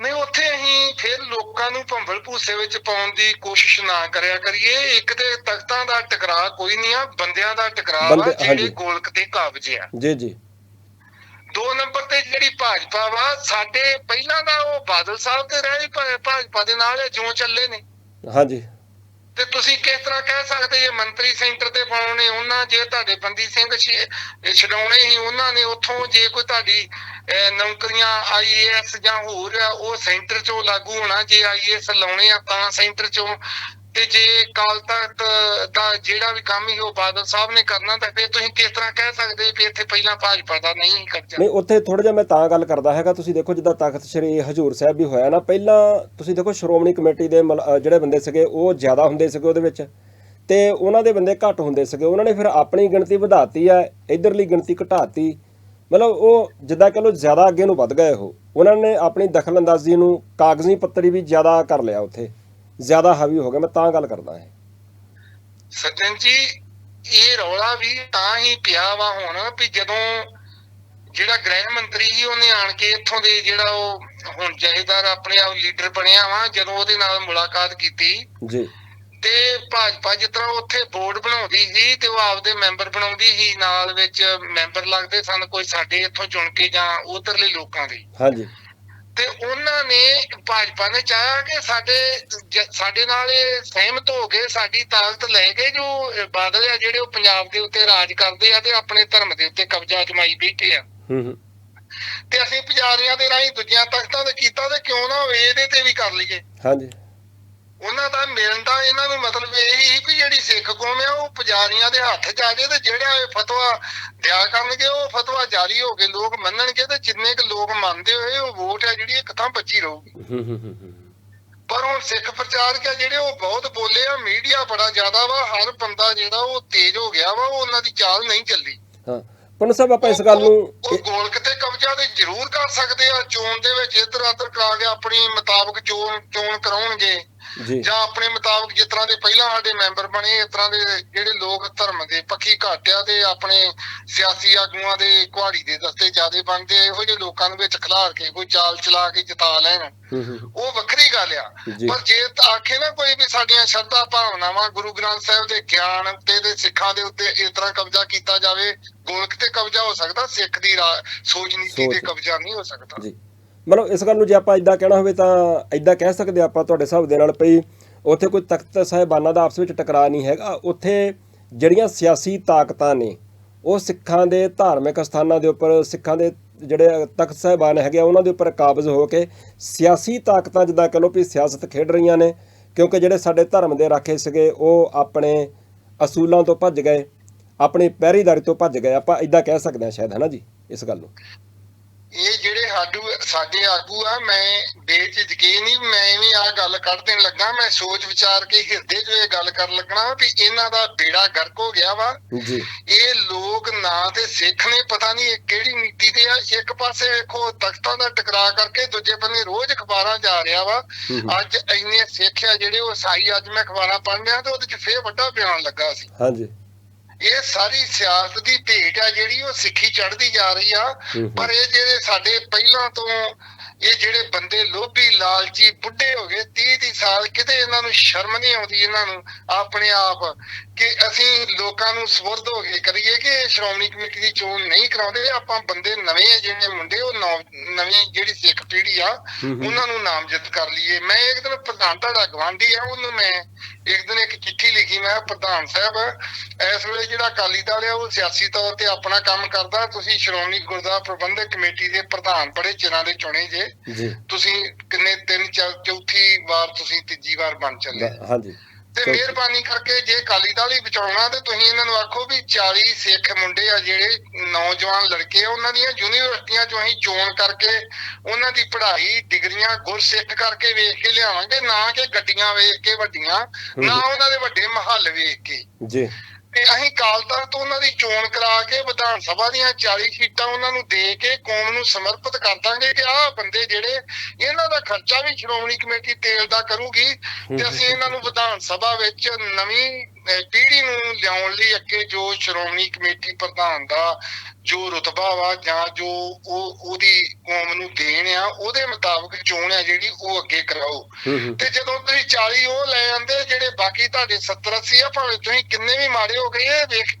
ਨਹੀਂ ਉੱਥੇ ਅਸੀਂ ਫਿਰ ਲੋਕਾਂ ਨੂੰ ਭੰਬਲ ਭੂਸੇ ਵਿੱਚ ਪਾਉਣ ਦੀ ਕੋਸ਼ਿਸ਼ ਨਾ ਕਰਿਆ ਕਰੀਏ। ਇੱਕ ਤੇ ਤਖਤਾਂ ਦਾ ਟਕਰਾਅ ਕੋਈ ਨਹੀਂ ਆ ਬੰਦਿਆਂ ਦਾ ਟਕਰਾਅ ਆ ਜਿਹੜੇ। ਗੋਲਕ ਤੇ ਕਾਬਜ ਆ।
ਜੀ ਜੀ।
ਦੋ ਨੰਬਰ ਤੇ ਜਿਹੜੀ ਭਾਜਪਾ ਵਾ ਸਾਡੇ ਪਹਿਲਾਂ ਦਾ ਉਹ ਬਾਦਲ ਸਾਹਿਬ ਤੇ ਰਹਿ ਭਾਜਪਾ ਦੇ ਨਾਲ ਜਿਉਂ ਚੱਲੇ ਨੇ।
ਹਾਂਜੀ।
ਤੇ ਤੁਸੀਂ ਕਿਸ ਤਰ੍ਹਾਂ ਕਹਿ ਸਕਦੇ ਜੇ ਮੰਤਰੀ ਸੈਂਟਰ ਤੇ ਪਾਉਣੇ ਉਹਨਾਂ ਜੇ ਤੁਹਾਡੇ ਬੰਦੀ ਸਿੰਘ ਛਡਾਉਣੇ ਹੀ ਉਹਨਾਂ ਨੇ ਉੱਥੋਂ ਜੇ ਕੋਈ ਤੁਹਾਡੀ ਨੌਕਰੀਆਂ ਆਈਏਐਸ ਜਾਂ ਹੋਰ ਉਹ ਸੈਂਟਰ ਚੋਂ ਲਾਗੂ ਹੋਣਾ ਜੇ ਆਈਏਐਸ ਲਾਉਣੇ ਆ ਤਾਂ ਸੈਂਟਰ ਚੋਂ ਤੇ ਜੇ ਕਾਲ ਤਖਤ ਦਾ ਜਿਹੜਾ ਵੀ ਕੰਮ ਹੀ ਉਹ ਬਾਦਲ ਸਾਹਿਬ ਨੇ ਕਰਨਾ, ਤਾਂ ਫਿਰ ਤੁਸੀਂ ਕਿਸ ਤਰ੍ਹਾਂ ਕਹਿ ਸਕਦੇ ਵੀ ਇੱਥੇ ਪਹਿਲਾਂ ਭਾਜਪਾ ਦਾ ਨਹੀਂ ਕਬਜ਼ਾ
ਨਹੀਂ, ਉੱਥੇ ਥੋੜਾ ਜਿਹਾ ਮੈਂ ਤਾਂ ਗੱਲ ਕਰਦਾ ਹੈਗਾ, ਤੁਸੀਂ ਦੇਖੋ ਜਿੱਦਾਂ ਤਖਤ ਸ੍ਰੀ ਹਜੂਰ ਸਾਹਿਬ ਵੀ ਹੋਇਆ ਨਾ, ਪਹਿਲਾਂ ਤੁਸੀਂ ਦੇਖੋ ਸ਼੍ਰੋਮਣੀ ਕਮੇਟੀ ਦੇ ਜਿਹੜੇ ਬੰਦੇ ਸੀਗੇ, ਉਹ ਜ਼ਿਆਦਾ ਹੁੰਦੇ ਸੀਗੇ ਉਹਦੇ ਵਿੱਚ, ਤੇ ਉਹਨਾਂ ਦੇ ਬੰਦੇ ਘੱਟ ਹੁੰਦੇ ਸੀਗੇ, ਉਹਨਾਂ ਨੇ ਫਿਰ ਆਪਣੀ ਗਿਣਤੀ ਵਧਾਤੀ ਆ, ਇਧਰਲੀ ਗਿਣਤੀ ਘਟਾਤੀ, ਮਤਲਬ ਉਹ ਜਿੱਦਾਂ ਕਹ ਲੋ ਜ਼ਿਆਦਾ ਅੱਗੇ ਨੂੰ ਵੱਧ ਗਏ ਉਹ, ਉਹਨਾਂ ਨੇ ਆਪਣੀ ਦਖਲਅੰਦਾਜ਼ੀ ਨੂੰ ਕਾਗਜ਼ੀ ਪੱਤਰੀ ਵੀ ਜ਼ਿਆਦਾ ਕਰ ਲਿਆ ਉੱਥੇ। ਜ਼ਿਆਦਾ ਹਾਵੀ ਹੋ ਗਿਆ ਮੈਂ ਤਾਂ ਗੱਲ ਕਰਦਾ ਹਾਂ
ਸੱਜਣ ਜੀ ਇਹ ਰੌਲਾ ਵੀ ਤਾਂ ਹੀ ਪਿਆ ਵਾ ਹੁਣ ਵੀ ਜਦੋਂ ਜਿਹੜਾ ਗ੍ਰਹਿ ਮੰਤਰੀ ਸੀ ਉਹਨੇ ਆਣ ਕੇ ਇੱਥੋਂ ਦੇ ਜਿਹੜਾ ਉਹ ਹੁਣ ਜਹੇਦਾਰ ਆਪਣੇ ਆਪ ਲੀਡਰ ਬਣਿਆ ਵਾ ਜਦੋਂ ਉਹਦੇ ਨਾਲ ਮੁਲਾਕਾਤ ਕੀਤੀ।
ਜੀ।
ਤੇ ਭਾਜਪਾ ਤਰ੍ਹਾਂ ਉੱਥੇ ਬੋਰਡ ਬਣਾਉਂਦੀ ਸੀ ਤੇ ਉਹ ਆਪਦੇ ਮੈਂਬਰ ਬਣਾਉਂਦੀ ਸੀ ਨਾਲ ਵਿੱਚ ਮੈਂਬਰ ਲੱਗਦੇ ਸਨ ਕੋਈ ਸਾਡੇ ਇੱਥੋਂ ਚੁਣ ਕੇ ਜਾਂ ਉਧਰਲੇ ਲੋਕਾਂ ਦੇ।
ਹਾਂਜੀ।
ਤੇ ਉਹਨਾਂ ਨੇ ਭਾਜਪਾ ਨੇ ਚਾਹਿਆ ਕਿ ਸਾਡੇ ਸਾਡੇ ਨਾਲ ਇਹ ਸਹਿਮਤ ਹੋ ਕੇ ਸਾਡੀ ਤਾਕਤ ਲੈ ਕੇ ਜੋ ਬਾਦਲ ਆ ਜਿਹੜੇ ਉਹ ਪੰਜਾਬ ਦੇ ਉੱਤੇ ਰਾਜ ਕਰਦੇ ਆ ਤੇ ਆਪਣੇ ਧਰਮ ਦੇ ਉੱਤੇ ਕਬਜ਼ਾ ਜਮਾਈ ਬੈਠੇ ਆ। ਤੇ ਅਸੀਂ ਪੁਜਾਰੀਆਂ ਦੇ ਰਾਹੀਂ ਦੂਜੀਆਂ ਤਖਤਾਂ ਤੇ ਕੀਤਾ ਤੇ ਕਿਉਂ ਨਾ ਹੋਵੇ ਇਹਦੇ ਤੇ ਵੀ ਕਰ ਲਈਏ।
ਹਾਂਜੀ।
ਉਹਨਾਂ ਦਾ ਮਿਲਣ ਦਾ ਇਹਨਾਂ ਨੂੰ ਮਤਲਬ ਇਹ ਹੀ ਵੀ ਜਿਹੜੀ ਸਿੱਖ ਕੌਮ ਆ ਉਹ ਪੁਜਾਰੀਆਂ ਦੇ ਹੱਥ ਆ ਜੇ ਤੇ ਜਿਹੜਾ ਇਹ ਫਤਵਾ ਦਿਆ ਕਰਨਗੇ ਉਹ ਫਤਵਾ ਜਾਰੀ ਹੋ ਕੇ ਲੋਕ ਮੰਨਣਗੇ ਤੇ ਜਿੰਨੇ ਕੁ ਲੋਕ ਮੰਨਦੇ ਹੋਏ ਉਹ ਵੋਟ ਆ ਜਿਹੜੀ ਇੱਕ ਥਾਂ ਬੱਚੀ ਰਹੂਗੀ। ਪਰ ਹੁਣ ਸਿੱਖ ਪ੍ਰਚਾਰਕ ਆ ਜਿਹੜੇ ਉਹ ਬਹੁਤ ਬੋਲੇ ਆ ਮੀਡੀਆ ਬੜਾ ਜ਼ਿਆਦਾ ਵਾ ਹਰ ਬੰਦਾ ਜਿਹੜਾ ਉਹ ਤੇਜ਼ ਹੋ ਗਿਆ ਵਾ ਉਹ ਉਹਨਾਂ ਦੀ ਚਾਲ ਨਹੀਂ ਚੱਲਦੀ
ਹਾਂ ਪੰਨ ਸਾਹਿਬ ਆਪਾਂ ਇਸ ਗੱਲ ਨੂੰ
ਉਹ ਗੋਲਕ ਤੇ ਕਬਜ਼ਾ ਤੇ ਜ਼ਰੂਰ ਕਰ ਸਕਦੇ ਆ ਚੋਣ ਦੇ ਵਿੱਚ ਇੱਧਰ ਉੱਧਰ ਕਰਾ ਕੇ ਆਪਣੀ ਮੁਤਾਬਕ ਚੋਣ ਚੋਣ ਕਰਾਉਣਗੇ।
ਜੀ।
ਆਪਣੇ ਮੁਤਾਬਕ ਜਿਸ ਤਰ੍ਹਾਂ ਦੇ ਪਹਿਲਾਂ ਸਾਡੇ ਮੈਂਬਰ ਬਣੇ ਇਸ ਤਰ੍ਹਾਂ ਦੇ ਜਿਹੜੇ ਲੋਕ ਧਰਮ ਦੇ ਪੱਖੀ ਘਾਟਿਆ ਤੇ ਆਪਣੇ ਸਿਆਸੀ ਆਗੂਆਂ ਦੇ ਕੁਹਾੜੀ ਦੇ ਦਸਤੇ ਜਿਆਦੇ ਬਣਦੇ ਇਹੋ ਜਿਹੇ ਲੋਕਾਂ ਨੂੰ ਵਿੱਚ ਖਿਲਾਰ ਕੇ ਕੋਈ ਚਾਲ ਚਲਾ ਕੇ ਜਿਤਾ ਲੈਣ। ਉਹ ਵੱਖਰੀ ਗੱਲ ਆ। ਪਰ ਜੇ ਆਖੇ ਨਾ ਕੋਈ ਵੀ ਸਾਡੀਆਂ ਸ਼ਰਧਾ ਭਾਵਨਾਵਾਂ ਗੁਰੂ ਗ੍ਰੰਥ ਸਾਹਿਬ ਦੇ ਗਿਆਨ ਉੱਤੇ ਤੇ ਸਿੱਖਾਂ ਦੇ ਉੱਤੇ ਇਸ ਤਰ੍ਹਾਂ ਕਬਜ਼ਾ ਕੀਤਾ ਜਾਵੇ ਗੋਲਕ ਤੇ ਕਬਜ਼ਾ ਹੋ ਸਕਦਾ ਸਿੱਖ ਦੀ ਸੋਚ ਨੀਤੀ ਤੇ। ਕਬਜ਼ਾ ਨਹੀਂ ਹੋ ਸਕਦਾ।
ਜੀ। ਮਤਲਬ ਇਸ ਗੱਲ ਨੂੰ ਜੇ ਆਪਾਂ ਇਦਾਂ ਕਹਿਣਾ ਹੋਵੇ ਤਾਂ ਇਦਾਂ ਕਹਿ ਸਕਦੇ ਆਪਾਂ ਤੁਹਾਡੇ ਹਿਸਾਬ ਦੇ ਨਾਲ ਪਈ ਉੱਥੇ ਕੋਈ ਤਖਤ ਸਾਹਿਬਾਨਾਂ ਦਾ ਆਪਸ ਵਿੱਚ ਟਕਰਾਅ ਨਹੀਂ ਹੈਗਾ। ਉੱਥੇ ਜਿਹੜੀਆਂ ਸਿਆਸੀ ਤਾਕਤਾਂ ਨੇ, ਉਹ ਸਿੱਖਾਂ ਦੇ ਧਾਰਮਿਕ ਸਥਾਨਾਂ ਦੇ ਉੱਪਰ, ਸਿੱਖਾਂ ਦੇ ਜਿਹੜੇ ਤਖਤ ਸਾਹਿਬਾਨ ਹੈਗੇ ਆ, ਉਹਨਾਂ ਦੇ ਉੱਪਰ ਕਾਬਜ਼ ਹੋ ਕੇ ਸਿਆਸੀ ਤਾਕਤਾਂ ਜਿੱਦਾਂ ਕਹ ਲਓ ਵੀ ਸਿਆਸਤ ਖੇਡ ਰਹੀਆਂ ਨੇ, ਕਿਉਂਕਿ ਜਿਹੜੇ ਸਾਡੇ ਧਰਮ ਦੇ ਰਾਖੇ ਸੀਗੇ, ਉਹ ਆਪਣੇ ਅਸੂਲਾਂ ਤੋਂ ਭੱਜ ਗਏ, ਆਪਣੀ ਪਹਿਰੀਦਾਰੀ ਤੋਂ ਭੱਜ ਗਏ। ਆਪਾਂ ਇਦਾਂ ਕਹਿ ਸਕਦੇ ਹਾਂ ਸ਼ਾਇਦ, ਹੈ ਨਾ ਜੀ, ਇਸ ਗੱਲ ਨੂੰ?
ਇਹ ਜਿਹੜੇ ਸਾਡੂ ਸਾਡੇ ਆਗੂ ਆ ਮੈਂ ਬੇਝਿਜਕੇ ਨਹੀਂ ਮੈਂ ਵੀ ਆ ਗੱਲ ਕੱਢ ਦੇਣ ਲੱਗਾ ਮੈਂ ਸੋਚ ਵਿਚਾਰ ਕੇ ਹਿਰਦੇ 'ਚ ਇਹ ਗੱਲ ਕਰਨ ਲੱਗਣਾ ਵੀ ਇਹਨਾਂ ਦਾ ਬੇੜਾ ਗਰਕ ਹੋ ਗਿਆ ਵਾ।
ਜੀ।
ਇਹ ਲੋਕ ਨਾ ਤੇ ਸਿੱਖ ਨੇ ਪਤਾ ਨਹੀਂ ਇਹ ਕਿਹੜੀ ਨੀਤੀ ਤੇ ਆ ਇੱਕ ਪਾਸੇ ਵੇਖੋ ਤਖਤਾਂ ਦਾ ਟਕਰਾਅ ਕਰਕੇ ਦੂਜੇ ਬੰਨੇ ਰੋਜ਼ ਅਖਬਾਰਾਂ ਆ ਰਿਹਾ ਵਾ। ਅੱਜ ਇੰਨੇ ਸਿੱਖ ਆ ਜਿਹੜੇ ਉਹ ਸਾਈ ਅੱਜ ਮੈਂ ਅਖਬਾਰਾਂ ਪੜ੍ਹ ਰਿਹਾ ਤੇ ਉਹਦੇ 'ਚ ਫੇਰ ਵੱਡਾ ਬਿਆਨ ਲੱਗਾ ਸੀ।
ਹਾਂਜੀ।
ਇਹ ਸਾਰੀ ਸਿਆਸਤ ਦੀ ਭੇਟ ਆ ਜਿਹੜੀ ਉਹ ਸਿੱਖੀ ਚੜ੍ਹਦੀ ਜਾ ਰਹੀ ਆ। ਪਰ ਇਹ ਜਿਹੜੇ ਸਾਡੇ ਪਹਿਲਾਂ ਤੋਂ ਇਹ ਜਿਹੜੇ ਬੰਦੇ ਲੋਭੀ ਲਾਲਚੀ ਬੁੱਢੇ ਹੋ ਗਏ 30 30 ਸਾਲ ਕਿਤੇ ਇਹਨਾਂ ਨੂੰ ਸ਼ਰਮ ਨਹੀਂ ਆਉਂਦੀ ਇਹਨਾਂ ਨੂੰ ਆਪਣੇ ਆਪ ਕਿ ਅਸੀਂ ਲੋਕਾਂ ਨੂੰ ਸਪੁਰਦ ਹੋ ਕੇ ਕਰੀਏ ਕਿ ਸ਼੍ਰੋਮਣੀ ਕਮੇਟੀ ਦੀ ਚੋਣ ਨਹੀਂ ਕਰਾਉਂਦੇ ਆਪਾਂ ਬੰਦੇ ਨਵੇਂ ਆ ਜਿਹੜੇ ਮੁੰਡੇ ਉਹ ਨਵੀਂ ਜਿਹੜੀ ਸਿੱਖ ਪੀੜ੍ਹੀ ਆ। ਉਹਨਾਂ ਨੂੰ ਨਾਮਜ਼ਦ ਕਰ ਲਈਏ। ਮੈਂ ਇੱਕ ਦਿਨ ਪ੍ਰਧਾਨ ਤੁਹਾਡਾ ਗਵਾਂਢੀ ਆ ਉਹਨੂੰ ਮੈਂ ਇੱਕ ਦਿਨ ਇੱਕ ਚਿੱਠੀ ਲਿਖੀ ਮੈਂ ਪ੍ਰਧਾਨ ਸਾਹਿਬ ਇਸ ਵੇਲੇ ਜਿਹੜਾ ਅਕਾਲੀ ਦਲ ਆ ਉਹ ਸਿਆਸੀ ਤੌਰ ਤੇ ਆਪਣਾ ਕੰਮ ਕਰਦਾ ਤੁਸੀਂ ਸ਼੍ਰੋਮਣੀ ਗੁਰਦੁਆਰਾ ਪ੍ਰਬੰਧਕ ਕਮੇਟੀ ਦੇ ਪ੍ਰਧਾਨ ਬੜੇ ਚਿਰਾਂ ਦੇ ਚੁਣੇ ਜੇ। ਤੁਸੀਂ ਕਿੰਨੇ ਤਿੰਨ ਚੌਥੀ ਵਾਰ ਤੁਸੀਂ ਤੀਜੀ ਵਾਰ ਬਣ ਚੱਲੇ।
ਹਾਂਜੀ।
ਤੇ। ਮਿਹਰਬਾਨੀ ਕਰਕੇ ਜੇ ਅਕਾਲੀ ਦਲ ਹੀ ਬਚਾਉਣਾ ਤੇ ਤੁਸੀਂ ਇਹਨਾਂ ਨੂੰ ਆਖੋ ਵੀ 40 ਸਿੱਖ ਮੁੰਡੇ ਆ ਜਿਹੜੇ ਨੌਜਵਾਨ ਲੜਕੇ ਆ ਉਹਨਾਂ ਦੀਆਂ ਯੂਨੀਵਰਸਿਟੀਆਂ ਚੋਂ ਅਸੀਂ ਚੋਣ ਕਰਕੇ ਉਹਨਾਂ ਦੀ ਪੜ੍ਹਾਈ ਡਿਗਰੀਆਂ ਗੁਰਸਿੱਖ ਕਰਕੇ ਵੇਖ ਕੇ ਲਿਆਵਾਂਗੇ ਨਾ ਕਿ ਗੱਡੀਆਂ ਵੇਖ ਕੇ ਵੱਡੀਆਂ ਨਾ ਉਹਨਾਂ ਦੇ ਵੱਡੇ ਮਹੱਲ ਵੇਖ ਕੇ
ਜੀ
ਤੇ ਅਸੀਂ ਕਾਲ ਤਖਤ ਤੋਂ ਉਹਨਾਂ ਦੀ ਚੋਣ ਕਰਾ ਕੇ ਵਿਧਾਨ ਸਭਾ ਦੀਆਂ 40 ਸੀਟਾਂ ਉਹਨਾਂ ਨੂੰ ਦੇ ਕੇ ਕੌਮ ਨੂੰ ਸਮਰਪਿਤ ਕਰ ਦਾਂਗੇ ਕਿ ਆਹ ਬੰਦੇ ਜਿਹੜੇ ਇਹਨਾਂ ਦਾ ਖਰਚਾ ਵੀ ਸ਼੍ਰੋਮਣੀ ਕਮੇਟੀ ਤੇਲ ਦਾ ਕਰੂਗੀ ਤੇ ਅਸੀਂ ਇਹਨਾਂ ਨੂੰ ਵਿਧਾਨ ਸਭਾ ਵਿੱਚ ਨਵੀਂ ਪੀੜ੍ਹੀ ਨੂੰ ਲਿਆਉਣ ਲਈ ਅੱਗੇ ਜੋ ਸ਼੍ਰੋਮਣੀ ਕਮੇਟੀ ਪ੍ਰਧਾਨ ਦਾ ਜੋ ਰੁਤਬਾ ਵਾ ਜਾਂ ਜੋ ਉਹ ਉਹਦੀ ਕੌਮ ਨੂੰ ਦੇਣ ਆ ਉਹਦੇ ਮੁਤਾਬਕ ਚੋਣ ਆ ਜਿਹੜੀ ਉਹ ਅੱਗੇ ਕਰਾਓ। ਤੇ ਜਦੋਂ ਤੁਸੀਂ 40 ਉਹ ਲੈ ਆਂਦੇ ਜਿਹੜੇ ਬਾਕੀ ਤੁਹਾਡੇ 70 80 ਆ ਭਾਵੇਂ ਤੁਸੀਂ ਕਿੰਨੇ ਵੀ ਮਾੜੇ ਹੋ ਗਏ ਇਹ ਵੇਖ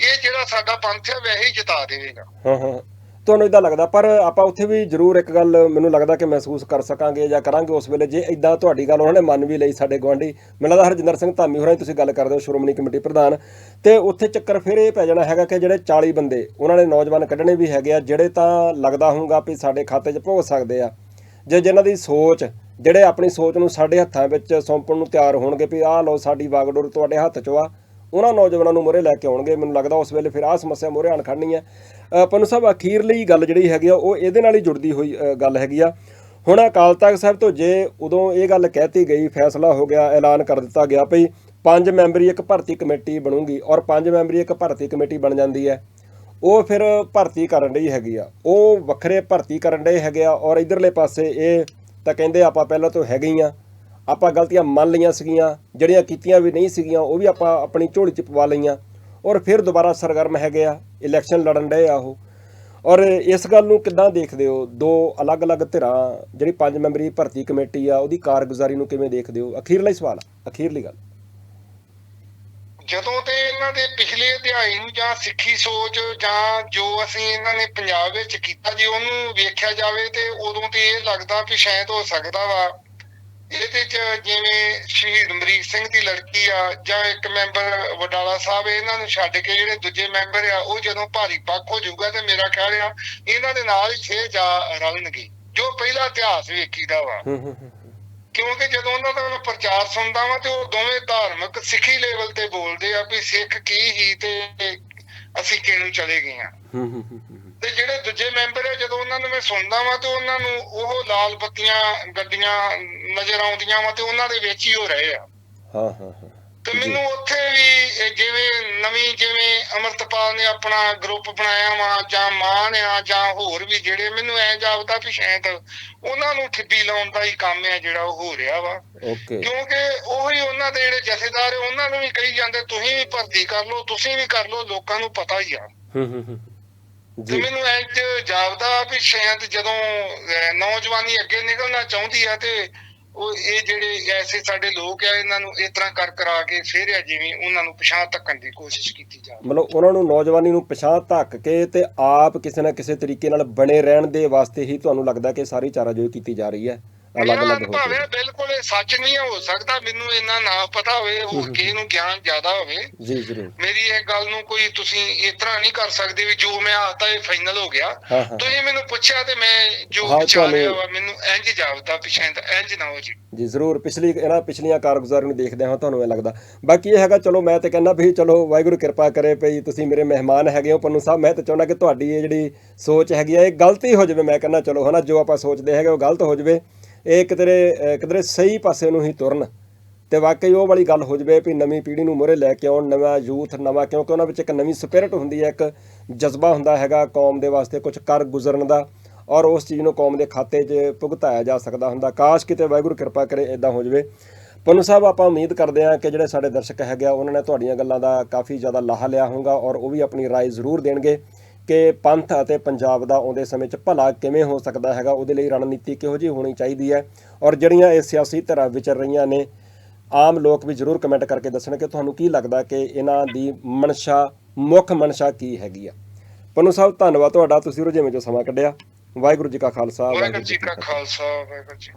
ਇਹ ਜਿਹੜਾ ਸਾਡਾ ਪੰਥ ਹੈ ਵੈਸੇ ਹੀ ਜਿਤਾ ਦੇਵੇਗਾ।
ਹਾਂ ਹਾਂ। ਤੁਹਾਨੂੰ ਇਦਾਂ ਲੱਗਦਾ, ਪਰ ਆਪਾਂ ਉੱਥੇ ਵੀ ਜ਼ਰੂਰ ਇੱਕ ਗੱਲ ਮੈਨੂੰ ਲੱਗਦਾ ਕਿ ਮਹਿਸੂਸ ਕਰ ਸਕਾਂਗੇ ਜਾਂ ਕਰਾਂਗੇ ਉਸ ਵੇਲੇ, ਜੇ ਇਦਾਂ ਤੁਹਾਡੀ ਗੱਲ ਉਹਨਾਂ ਨੇ ਮੰਨ ਵੀ ਲਈ ਸਾਡੇ ਗਵਾਂਢੀ ਮੈਨੂੰ ਲੱਗਦਾ ਹਰਜਿੰਦਰ ਸਿੰਘ ਧਾਮੀ ਹੋਰਾਂ ਦੀ ਤੁਸੀਂ ਗੱਲ ਕਰਦੇ ਹੋ, ਸ਼੍ਰੋਮਣੀ ਕਮੇਟੀ ਪ੍ਰਧਾਨ। ਤੇ ਉੱਥੇ ਚੱਕਰ ਫਿਰ ਇਹ ਪੈ ਜਾਣਾ ਹੈਗਾ ਕਿ ਜਿਹੜੇ 40 ਬੰਦੇ, ਉਹਨਾਂ ਨੇ ਨੌਜਵਾਨ ਕੱਢਣੇ ਵੀ ਹੈਗੇ ਆ, ਜਿਹੜੇ ਤਾਂ ਲੱਗਦਾ ਹੋਊਗਾ ਵੀ ਸਾਡੇ ਖਾਤੇ 'ਚ ਭੋਗ ਸਕਦੇ ਆ। ਜੇ ਜਿਨ੍ਹਾਂ ਦੀ ਸੋਚ, ਜਿਹੜੇ ਆਪਣੀ ਸੋਚ ਨੂੰ ਸਾਡੇ ਹੱਥਾਂ ਵਿੱਚ ਸੌਂਪਣ ਨੂੰ ਤਿਆਰ ਹੋਣਗੇ ਵੀ ਆਹ ਲਓ ਸਾਡੀ ਵਾਗਡੋਰ ਤੁਹਾਡੇ ਹੱਥ 'ਚ ਆ ਉਹਨਾਂ ਨੌਜਵਾਨਾਂ ਨੂੰ ਮੋਰੇ ਲੈ ਕੇ ਆਉਣਗੇ। ਮੈਨੂੰ ਲੱਗਦਾ ਉਸ ਵੇਲੇ ਫਿਰ ਆਹ ਸਮੱਸਿਆ ਮੋਰੇ ਆਣ ਖੜਨੀ ਹੈ। ਅ, ਪੰਨੂ ਸਾਹਿਬ ਅਖੀਰਲੀ ਗੱਲ ਜਿਹੜੀ ਹੈਗੀ ਆ ਉਹ ਇਹਦੇ ਨਾਲ ਹੀ ਜੁੜਦੀ ਹੋਈ ਗੱਲ ਹੈਗੀ ਆ। ਹੁਣ ਅਕਾਲ ਤਖਤ ਸਾਹਿਬ ਤੋਂ ਜੇ ਉਦੋਂ ਇਹ ਗੱਲ ਕਹਿਤੀ ਗਈ ਫੈਸਲਾ ਹੋ ਗਿਆ ਐਲਾਨ ਕਰ ਦਿੱਤਾ ਗਿਆ ਭਈ ਪੰਜ ਮੈਂਬਰੀ ਇੱਕ ਭਰਤੀ ਕਮੇਟੀ ਬਣੂਗੀ ਔਰ ਪੰਜ ਮੈਂਬਰੀ ਇੱਕ ਭਰਤੀ ਕਮੇਟੀ ਬਣ ਜਾਂਦੀ ਹੈ। ਉਹ ਫਿਰ ਭਰਤੀ ਕਰਨ ਲਈ ਹੈਗੀ ਆ। ਉਹ ਵੱਖਰੇ ਭਰਤੀ ਕਰਨ ਲਈ ਹੈਗੇ ਆ ਔਰ ਇਧਰਲੇ ਪਾਸੇ ਇਹ ਤਾਂ ਕਹਿੰਦੇ ਆਪਾਂ ਪਹਿਲਾਂ ਤੋਂ ਹੈਗੇ ਹੀ ਆ। ਆਪਾਂ ਗਲਤੀਆਂ ਮੰਨ ਲਈਆਂ ਸੀਗੀਆਂ, ਜਿਹੜੀਆਂ ਕੀਤੀਆਂ ਵੀ ਨਹੀਂ ਸੀਗੀਆਂ, ਉਹ ਵੀ ਆਪਾਂ ਆਪਣੀ ਝੋਲੀ 'ਚ ਪਵਾ ਲਈਆਂ। ਔਰ ਫਿਰ ਦੁਬਾਰਾ ਸਰਗਰਮ ਹੈਗੇ ਆ ਇਲੈਕਸ਼ਨ ਲੜਨ ਡਏ ਆ ਉਹ। ਔਰ ਇਸ ਗੱਲ ਨੂੰ ਕਿੱਦਾਂ ਦੇਖਦੇ ਹੋ? ਦੋ ਅਲੱਗ-ਅਲੱਗ ਧਿਰਾਂ, ਜਿਹੜੀ ਪੰਜ ਮੈਂਬਰੀ ਭਰਤੀ ਕਮੇਟੀ ਆ, ਉਹਦੀ ਕਾਰਗੁਜ਼ਾਰੀ ਨੂੰ ਕਿਵੇਂ ਦੇਖਦੇ ਹੋ? ਅਖੀਰਲਾ ਸਵਾਲ ਅਖੀਰਲੀ ਗੱਲ।
ਜਦੋਂ ਤੇ ਇਹਨਾਂ ਦੇ ਪਿਛਲੇ ਅਧਿਆਇ ਨੂੰ ਜਾਂ ਸਿੱਖੀ ਸੋਚ ਜਾਂ ਜੋ ਅਸੀਂ ਇਹਨਾਂ ਨੇ ਪੰਜਾਬ ਵਿੱਚ ਕੀਤਾ ਜੇ, ਉਹਨੂੰ ਵੇਖਿਆ ਜਾਵੇ ਤੇ ਉਦੋਂ ਤੇ ਇਹ ਲੱਗਦਾ ਵੀ ਸ਼ਾਇਦ ਹੋ ਸਕਦਾ ਵਾ ਇਹਦੇ ਚ ਜਿਵੇਂ ਸ਼ਹੀਦ ਅਮਰੀਕ ਸਿੰਘ ਦੀ ਲੜਕੀ ਆ ਜਾਂ ਇੱਕ ਮੈਂਬਰ ਵਡਾਲਾ ਸਾਹਿਬ ਇਹਨਾਂ ਨੂੰ ਛੱਡ ਕੇ ਜਿਹੜੇ ਦੂਜੇ ਮੈਂਬਰ ਆ ਉਹ ਜਦੋਂ ਭਾਰੀ ਪੱਖ ਹੋ ਜਾਊਗਾ ਤੇ ਮੇਰਾ ਖਿਆਲ ਆ ਇਹਨਾਂ ਦੇ ਨਾਲ ਹੀ ਫੇਰ ਜਾ ਰਲਣਗੇ ਜੋ ਪਹਿਲਾ ਇਤਿਹਾਸ ਵੇਖੀਦਾ ਵਾ।
ਹੂੰ ਹੂੰ ਹੂੰ
ਕਿਉਂਕਿ ਜਦੋਂ ਉਹਨਾਂ ਦਾ ਮੈਂ ਪ੍ਰਚਾਰ ਸੁਣਦਾ ਵਾਂ ਤੇ ਉਹ ਦੋਵੇਂ ਧਾਰਮਿਕ ਸਿੱਖੀ ਲੈਵਲ ਤੇ ਬੋਲਦੇ ਆ ਵੀ ਸਿੱਖ ਕੀ ਹੀ ਤੇ ਅਸੀਂ ਕਿਹਨੂੰ ਚਲੇ ਗਏ ਆ।
ਹੂੰ ਹੂੰ ਹੂੰ ਹੂੰ।
ਤੇ ਜਿਹੜੇ ਦੂਜੇ ਮੈਂਬਰ ਆ ਜਦੋਂ ਉਹਨਾਂ ਨੂੰ ਮੈਂ ਸੁਣਦਾ ਵਾਂ ਤੇ ਉਹਨਾਂ ਨੂੰ ਉਹ ਲਾਲ ਬੱਤੀਆਂ ਗੱਡੀਆਂ ਨਜ਼ਰ ਆਉਂਦੀਆਂ ਵਾਂ ਤੇ ਉਹਨਾਂ ਦੇ ਵਿੱਚ ਹੀ ਹੋ ਰਹੇ ਆ।
ਹਾਂ ਹਾਂ ਹਾਂ।
ਤੇ। ਮੈਨੂੰ ਉੱਥੇ ਵੀ ਜਿਵੇਂ ਨਵੀਂ ਜਿਵੇਂ ਅਮਰਤਪਾਲ ਨੇ ਆਪਣਾ ਗਰੁੱਪ ਬਣਾਇਆ ਵਾ ਜਾਂ ਮਾਨ ਆ ਜਾਂ ਹੋਰ ਵੀ ਜਿਹੜੇ ਮੈਨੂੰ ਐ ਜਾਪਦਾ ਵੀ ਸ਼ਾਇਦ ਉਹਨਾਂ ਨੂੰ ਠਿੱਬੀ ਲਾਉਣ ਦਾ ਹੀ ਕੰਮ ਹੈ ਜਿਹੜਾ ਉਹ ਹੋ ਰਿਹਾ ਵਾ।
ਓਕੇ।
ਕਿਉਂਕਿ ਉਹੀ ਉਹਨਾਂ ਦੇ ਜਿਹੜੇ ਜਥੇਦਾਰ ਆ, ਉਹਨਾਂ ਨੂੰ ਵੀ ਕਹੀ ਜਾਂਦੇ ਤੁਸੀਂ ਵੀ ਭਰਤੀ ਕਰ ਲਓ ਤੁਸੀਂ ਵੀ ਕਰ ਲਓ ਲੋਕਾਂ ਨੂੰ ਪਤਾ ਹੀ ਆ।
ਹੂੰ ਹੂੰ ਹੂੰ।
ਤੇ
ਜੀ
ਮੈਨੂੰ ਇੰਜ ਜਾਪਦਾ ਵੀ ਸ਼ਾਇਦ ਜਦੋਂ ਨੌਜਵਾਨੀ ਅੱਗੇ ਨਿਕਲਣਾ ਚਾਹੁੰਦੀ ਆ ਤੇ ਉਹ ਇਹ ਜਿਹੜੇ ਐਸੇ ਸਾਡੇ ਲੋਕ ਆ ਇਹਨਾਂ ਨੂੰ ਇਸ ਤਰ੍ਹਾਂ ਕਰ ਕਰਾ ਕੇ ਫੇਰ ਆ ਜਿਵੇਂ ਉਹਨਾਂ ਨੂੰ ਪਛਾਣ ਤੱਕਣ ਦੀ ਕੋਸ਼ਿਸ਼ ਕੀਤੀ ਜਾਵੇ
ਮਤਲਬ ਉਹਨਾਂ ਨੂੰ ਨੌਜਵਾਨੀ ਨੂੰ ਪਛਾਣ ਧੱਕ ਕੇ ਤੇ ਆਪ ਕਿਸੇ ਨਾ ਕਿਸੇ ਤਰੀਕੇ ਨਾਲ ਬਣੇ ਰਹਿਣ ਦੇ ਵਾਸਤੇ ਹੀ ਤੁਹਾਨੂੰ ਲੱਗਦਾ ਕਿ ਸਾਰੀ ਚਾਰਾਜੋਈ ਕੀਤੀ ਜਾ ਰਹੀ ਹੈ? ਅਲੱਗ-ਅਲੱਗ ਹੋ
ਬਿਲਕੁਲ ਇਹ ਸੱਚ ਨਹੀਂ ਹੋ ਸਕਦਾ ਮੈਨੂੰ ਇੰਨਾ ਨਾ ਪਤਾ ਹੋਵੇ ਹੋਰ ਕਿਸੇ ਨੂੰ ਗਿਆਨ ਜ਼ਿਆਦਾ ਹੋਵੇ।
ਜੀ ਜ਼ਰੂਰ।
ਮੇਰੀ ਇਹ ਗੱਲ ਨੂੰ ਕੋਈ ਤੁਸੀਂ ਇਸ ਤਰ੍ਹਾਂ ਨਹੀਂ ਕਰ ਸਕਦੇ ਵੀ ਜੋ ਮੈਂ ਆਖਤਾ ਇਹ ਫਾਈਨਲ ਹੋ ਗਿਆ। ਤੁਸੀਂ ਮੈਨੂੰ ਪੁੱਛਿਆ ਤੇ ਮੈਂ ਜੋ
ਹਾਂ,
ਵਿਚਾਰਿਆ
ਤੁਹਾਨੂੰ-
ਵਾ ਮੈਨੂੰ ਇੰਜ ਜਾਪਦਾ ਵੀ ਸ਼ਾਇਦ ਇੰਜ ਨਾ ਹੋ ਜੀ।
ਜੀ ਜ਼ਰੂਰ। ਪਿਛਲੀ ਇਹਨਾਂ ਪਿਛਲੀਆਂ ਕਾਰਗੁਜ਼ਾਰੀ ਨੂੰ ਦੇਖਦੇ ਹਾਂ ਤੁਹਾਨੂੰ ਇਹ ਲੱਗਦਾ। ਬਾਕੀ ਇਹ ਹੈਗਾ ਚਲੋ ਮੈਂ ਤੇ ਕਹਿੰਦਾ ਵੀ ਚਲੋ ਵਾਹਿਗੁਰੂ ਕਿਰਪਾ ਕਰੇ ਭਈ ਤੁਸੀਂ ਮੇਰੇ ਮਹਿਮਾਨ ਹੈਗੇ ਹੋ ਪੰਨੂ ਸਾਹਿਬ ਮੈਂ ਤਾਂ ਚਾਹੁੰਦਾ ਕਿ ਤੁਹਾਡੀ ਇਹ ਜਿਹੜੀ ਸੋਚ ਹੈਗੀ ਆ ਇਹ ਗਲਤੀ ਹੋ ਜਾਵੇ। ਮੈਂ ਕਹਿੰਦਾ ਚਲੋ ਹਨਾ ਜੋ ਆਪਾਂ ਸੋਚਦੇ ਹੈਗੇ ਉਹ ਗਲਤ ਹੋ ਜਾਵੇ। ਇਹ ਕਿਧਰੇ ਅਹ, ਕਿਧਰੇ ਸਹੀ ਪਾਸੇ ਨੂੰ ਹੀ ਤੁਰਨ ਤੇ ਵਾਕਈ ਉਹ ਵਾਲੀ ਗੱਲ ਹੋ ਜਾਵੇ ਵੀ ਨਵੀਂ ਪੀੜ੍ਹੀ ਨੂੰ ਮੋਰੇ ਲੈ ਕੇ ਆਉਣ ਨਵਾਂ ਯੂਥ ਨਵਾਂ ਕਿਉਂਕਿ ਉਹਨਾਂ ਵਿੱਚ ਇੱਕ ਨਵੀਂ ਸਪਿਰਿਟ ਹੁੰਦੀ ਹੈ ਇੱਕ ਜਜ਼ਬਾ ਹੁੰਦਾ ਹੈਗਾ ਕੌਮ ਦੇ ਵਾਸਤੇ ਕੁਝ ਕਰ ਗੁਜ਼ਰਨ ਦਾ ਔਰ ਉਸ ਚੀਜ਼ ਨੂੰ ਕੌਮ ਦੇ ਖਾਤੇ 'ਚ ਭੁਗਤਾਇਆ ਜਾ ਸਕਦਾ ਹੁੰਦਾ ਕਾਸ਼ ਕਿਤੇ ਵਾਹਿਗੁਰੂ ਕਿਰਪਾ ਕਰੇ ਇਦਾਂ ਹੋ ਜਾਵੇ ਪੰਨੂ ਸਾਹਿਬ ਆਪਾਂ ਉਮੀਦ ਕਰਦੇ ਹਾਂ ਕਿ ਜਿਹੜੇ ਸਾਡੇ ਦਰਸ਼ਕ ਹੈਗੇ ਆ ਉਹਨਾਂ ਨੇ ਤੁਹਾਡੀਆਂ ਗੱਲਾਂ ਦਾ ਕਾਫੀ ਜ਼ਿਆਦਾ ਲਾਹਾ ਲਿਆ ਹੋਊਗਾ ਔਰ ਉਹ ਵੀ ਆਪਣੀ رائے ਜ਼ਰੂਰ ਦੇਣਗੇ ਕਿ ਪੰਥ ਅਤੇ ਪੰਜਾਬ ਦਾ ਆਉਂਦੇ ਸਮੇਂ 'ਚ ਭਲਾ ਕਿਵੇਂ ਹੋ ਸਕਦਾ ਹੈਗਾ ਉਹਦੇ ਲਈ ਰਣਨੀਤੀ ਕਿਹੋ ਜਿਹੀ ਹੋਣੀ ਚਾਹੀਦੀ ਹੈ। ਔਰ ਜਿਹੜੀਆਂ ਇਹ ਸਿਆਸੀ ਧਿਰਾਂ ਵਿਚਰ ਰਹੀਆਂ ਨੇ ਆਮ ਲੋਕ ਵੀ ਜ਼ਰੂਰ ਕਮੈਂਟ ਕਰਕੇ ਦੱਸਣ ਕਿ ਤੁਹਾਨੂੰ ਕੀ ਲੱਗਦਾ ਕਿ ਇਹਨਾਂ ਦੀ ਮਨਸ਼ਾ ਮੁੱਖ ਮਨਸ਼ਾ ਕੀ ਹੈਗੀ ਆ। ਪੰਨੂ ਸਾਹਿਬ ਧੰਨਵਾਦ ਤੁਹਾਡਾ ਤੁਸੀਂ ਰੁਝੇਵੇਂ ਚੋਂ ਸਮਾਂ ਕੱਢਿਆ। ਵਾਹਿਗੁਰੂ ਜੀ ਕਾ ਖਾਲਸਾ
ਵਾਹਿਗੁਰੂ ਜੀ ਕਾ ਖਾਲਸਾ ਵਾਹਿਗੁਰੂ ਜੀ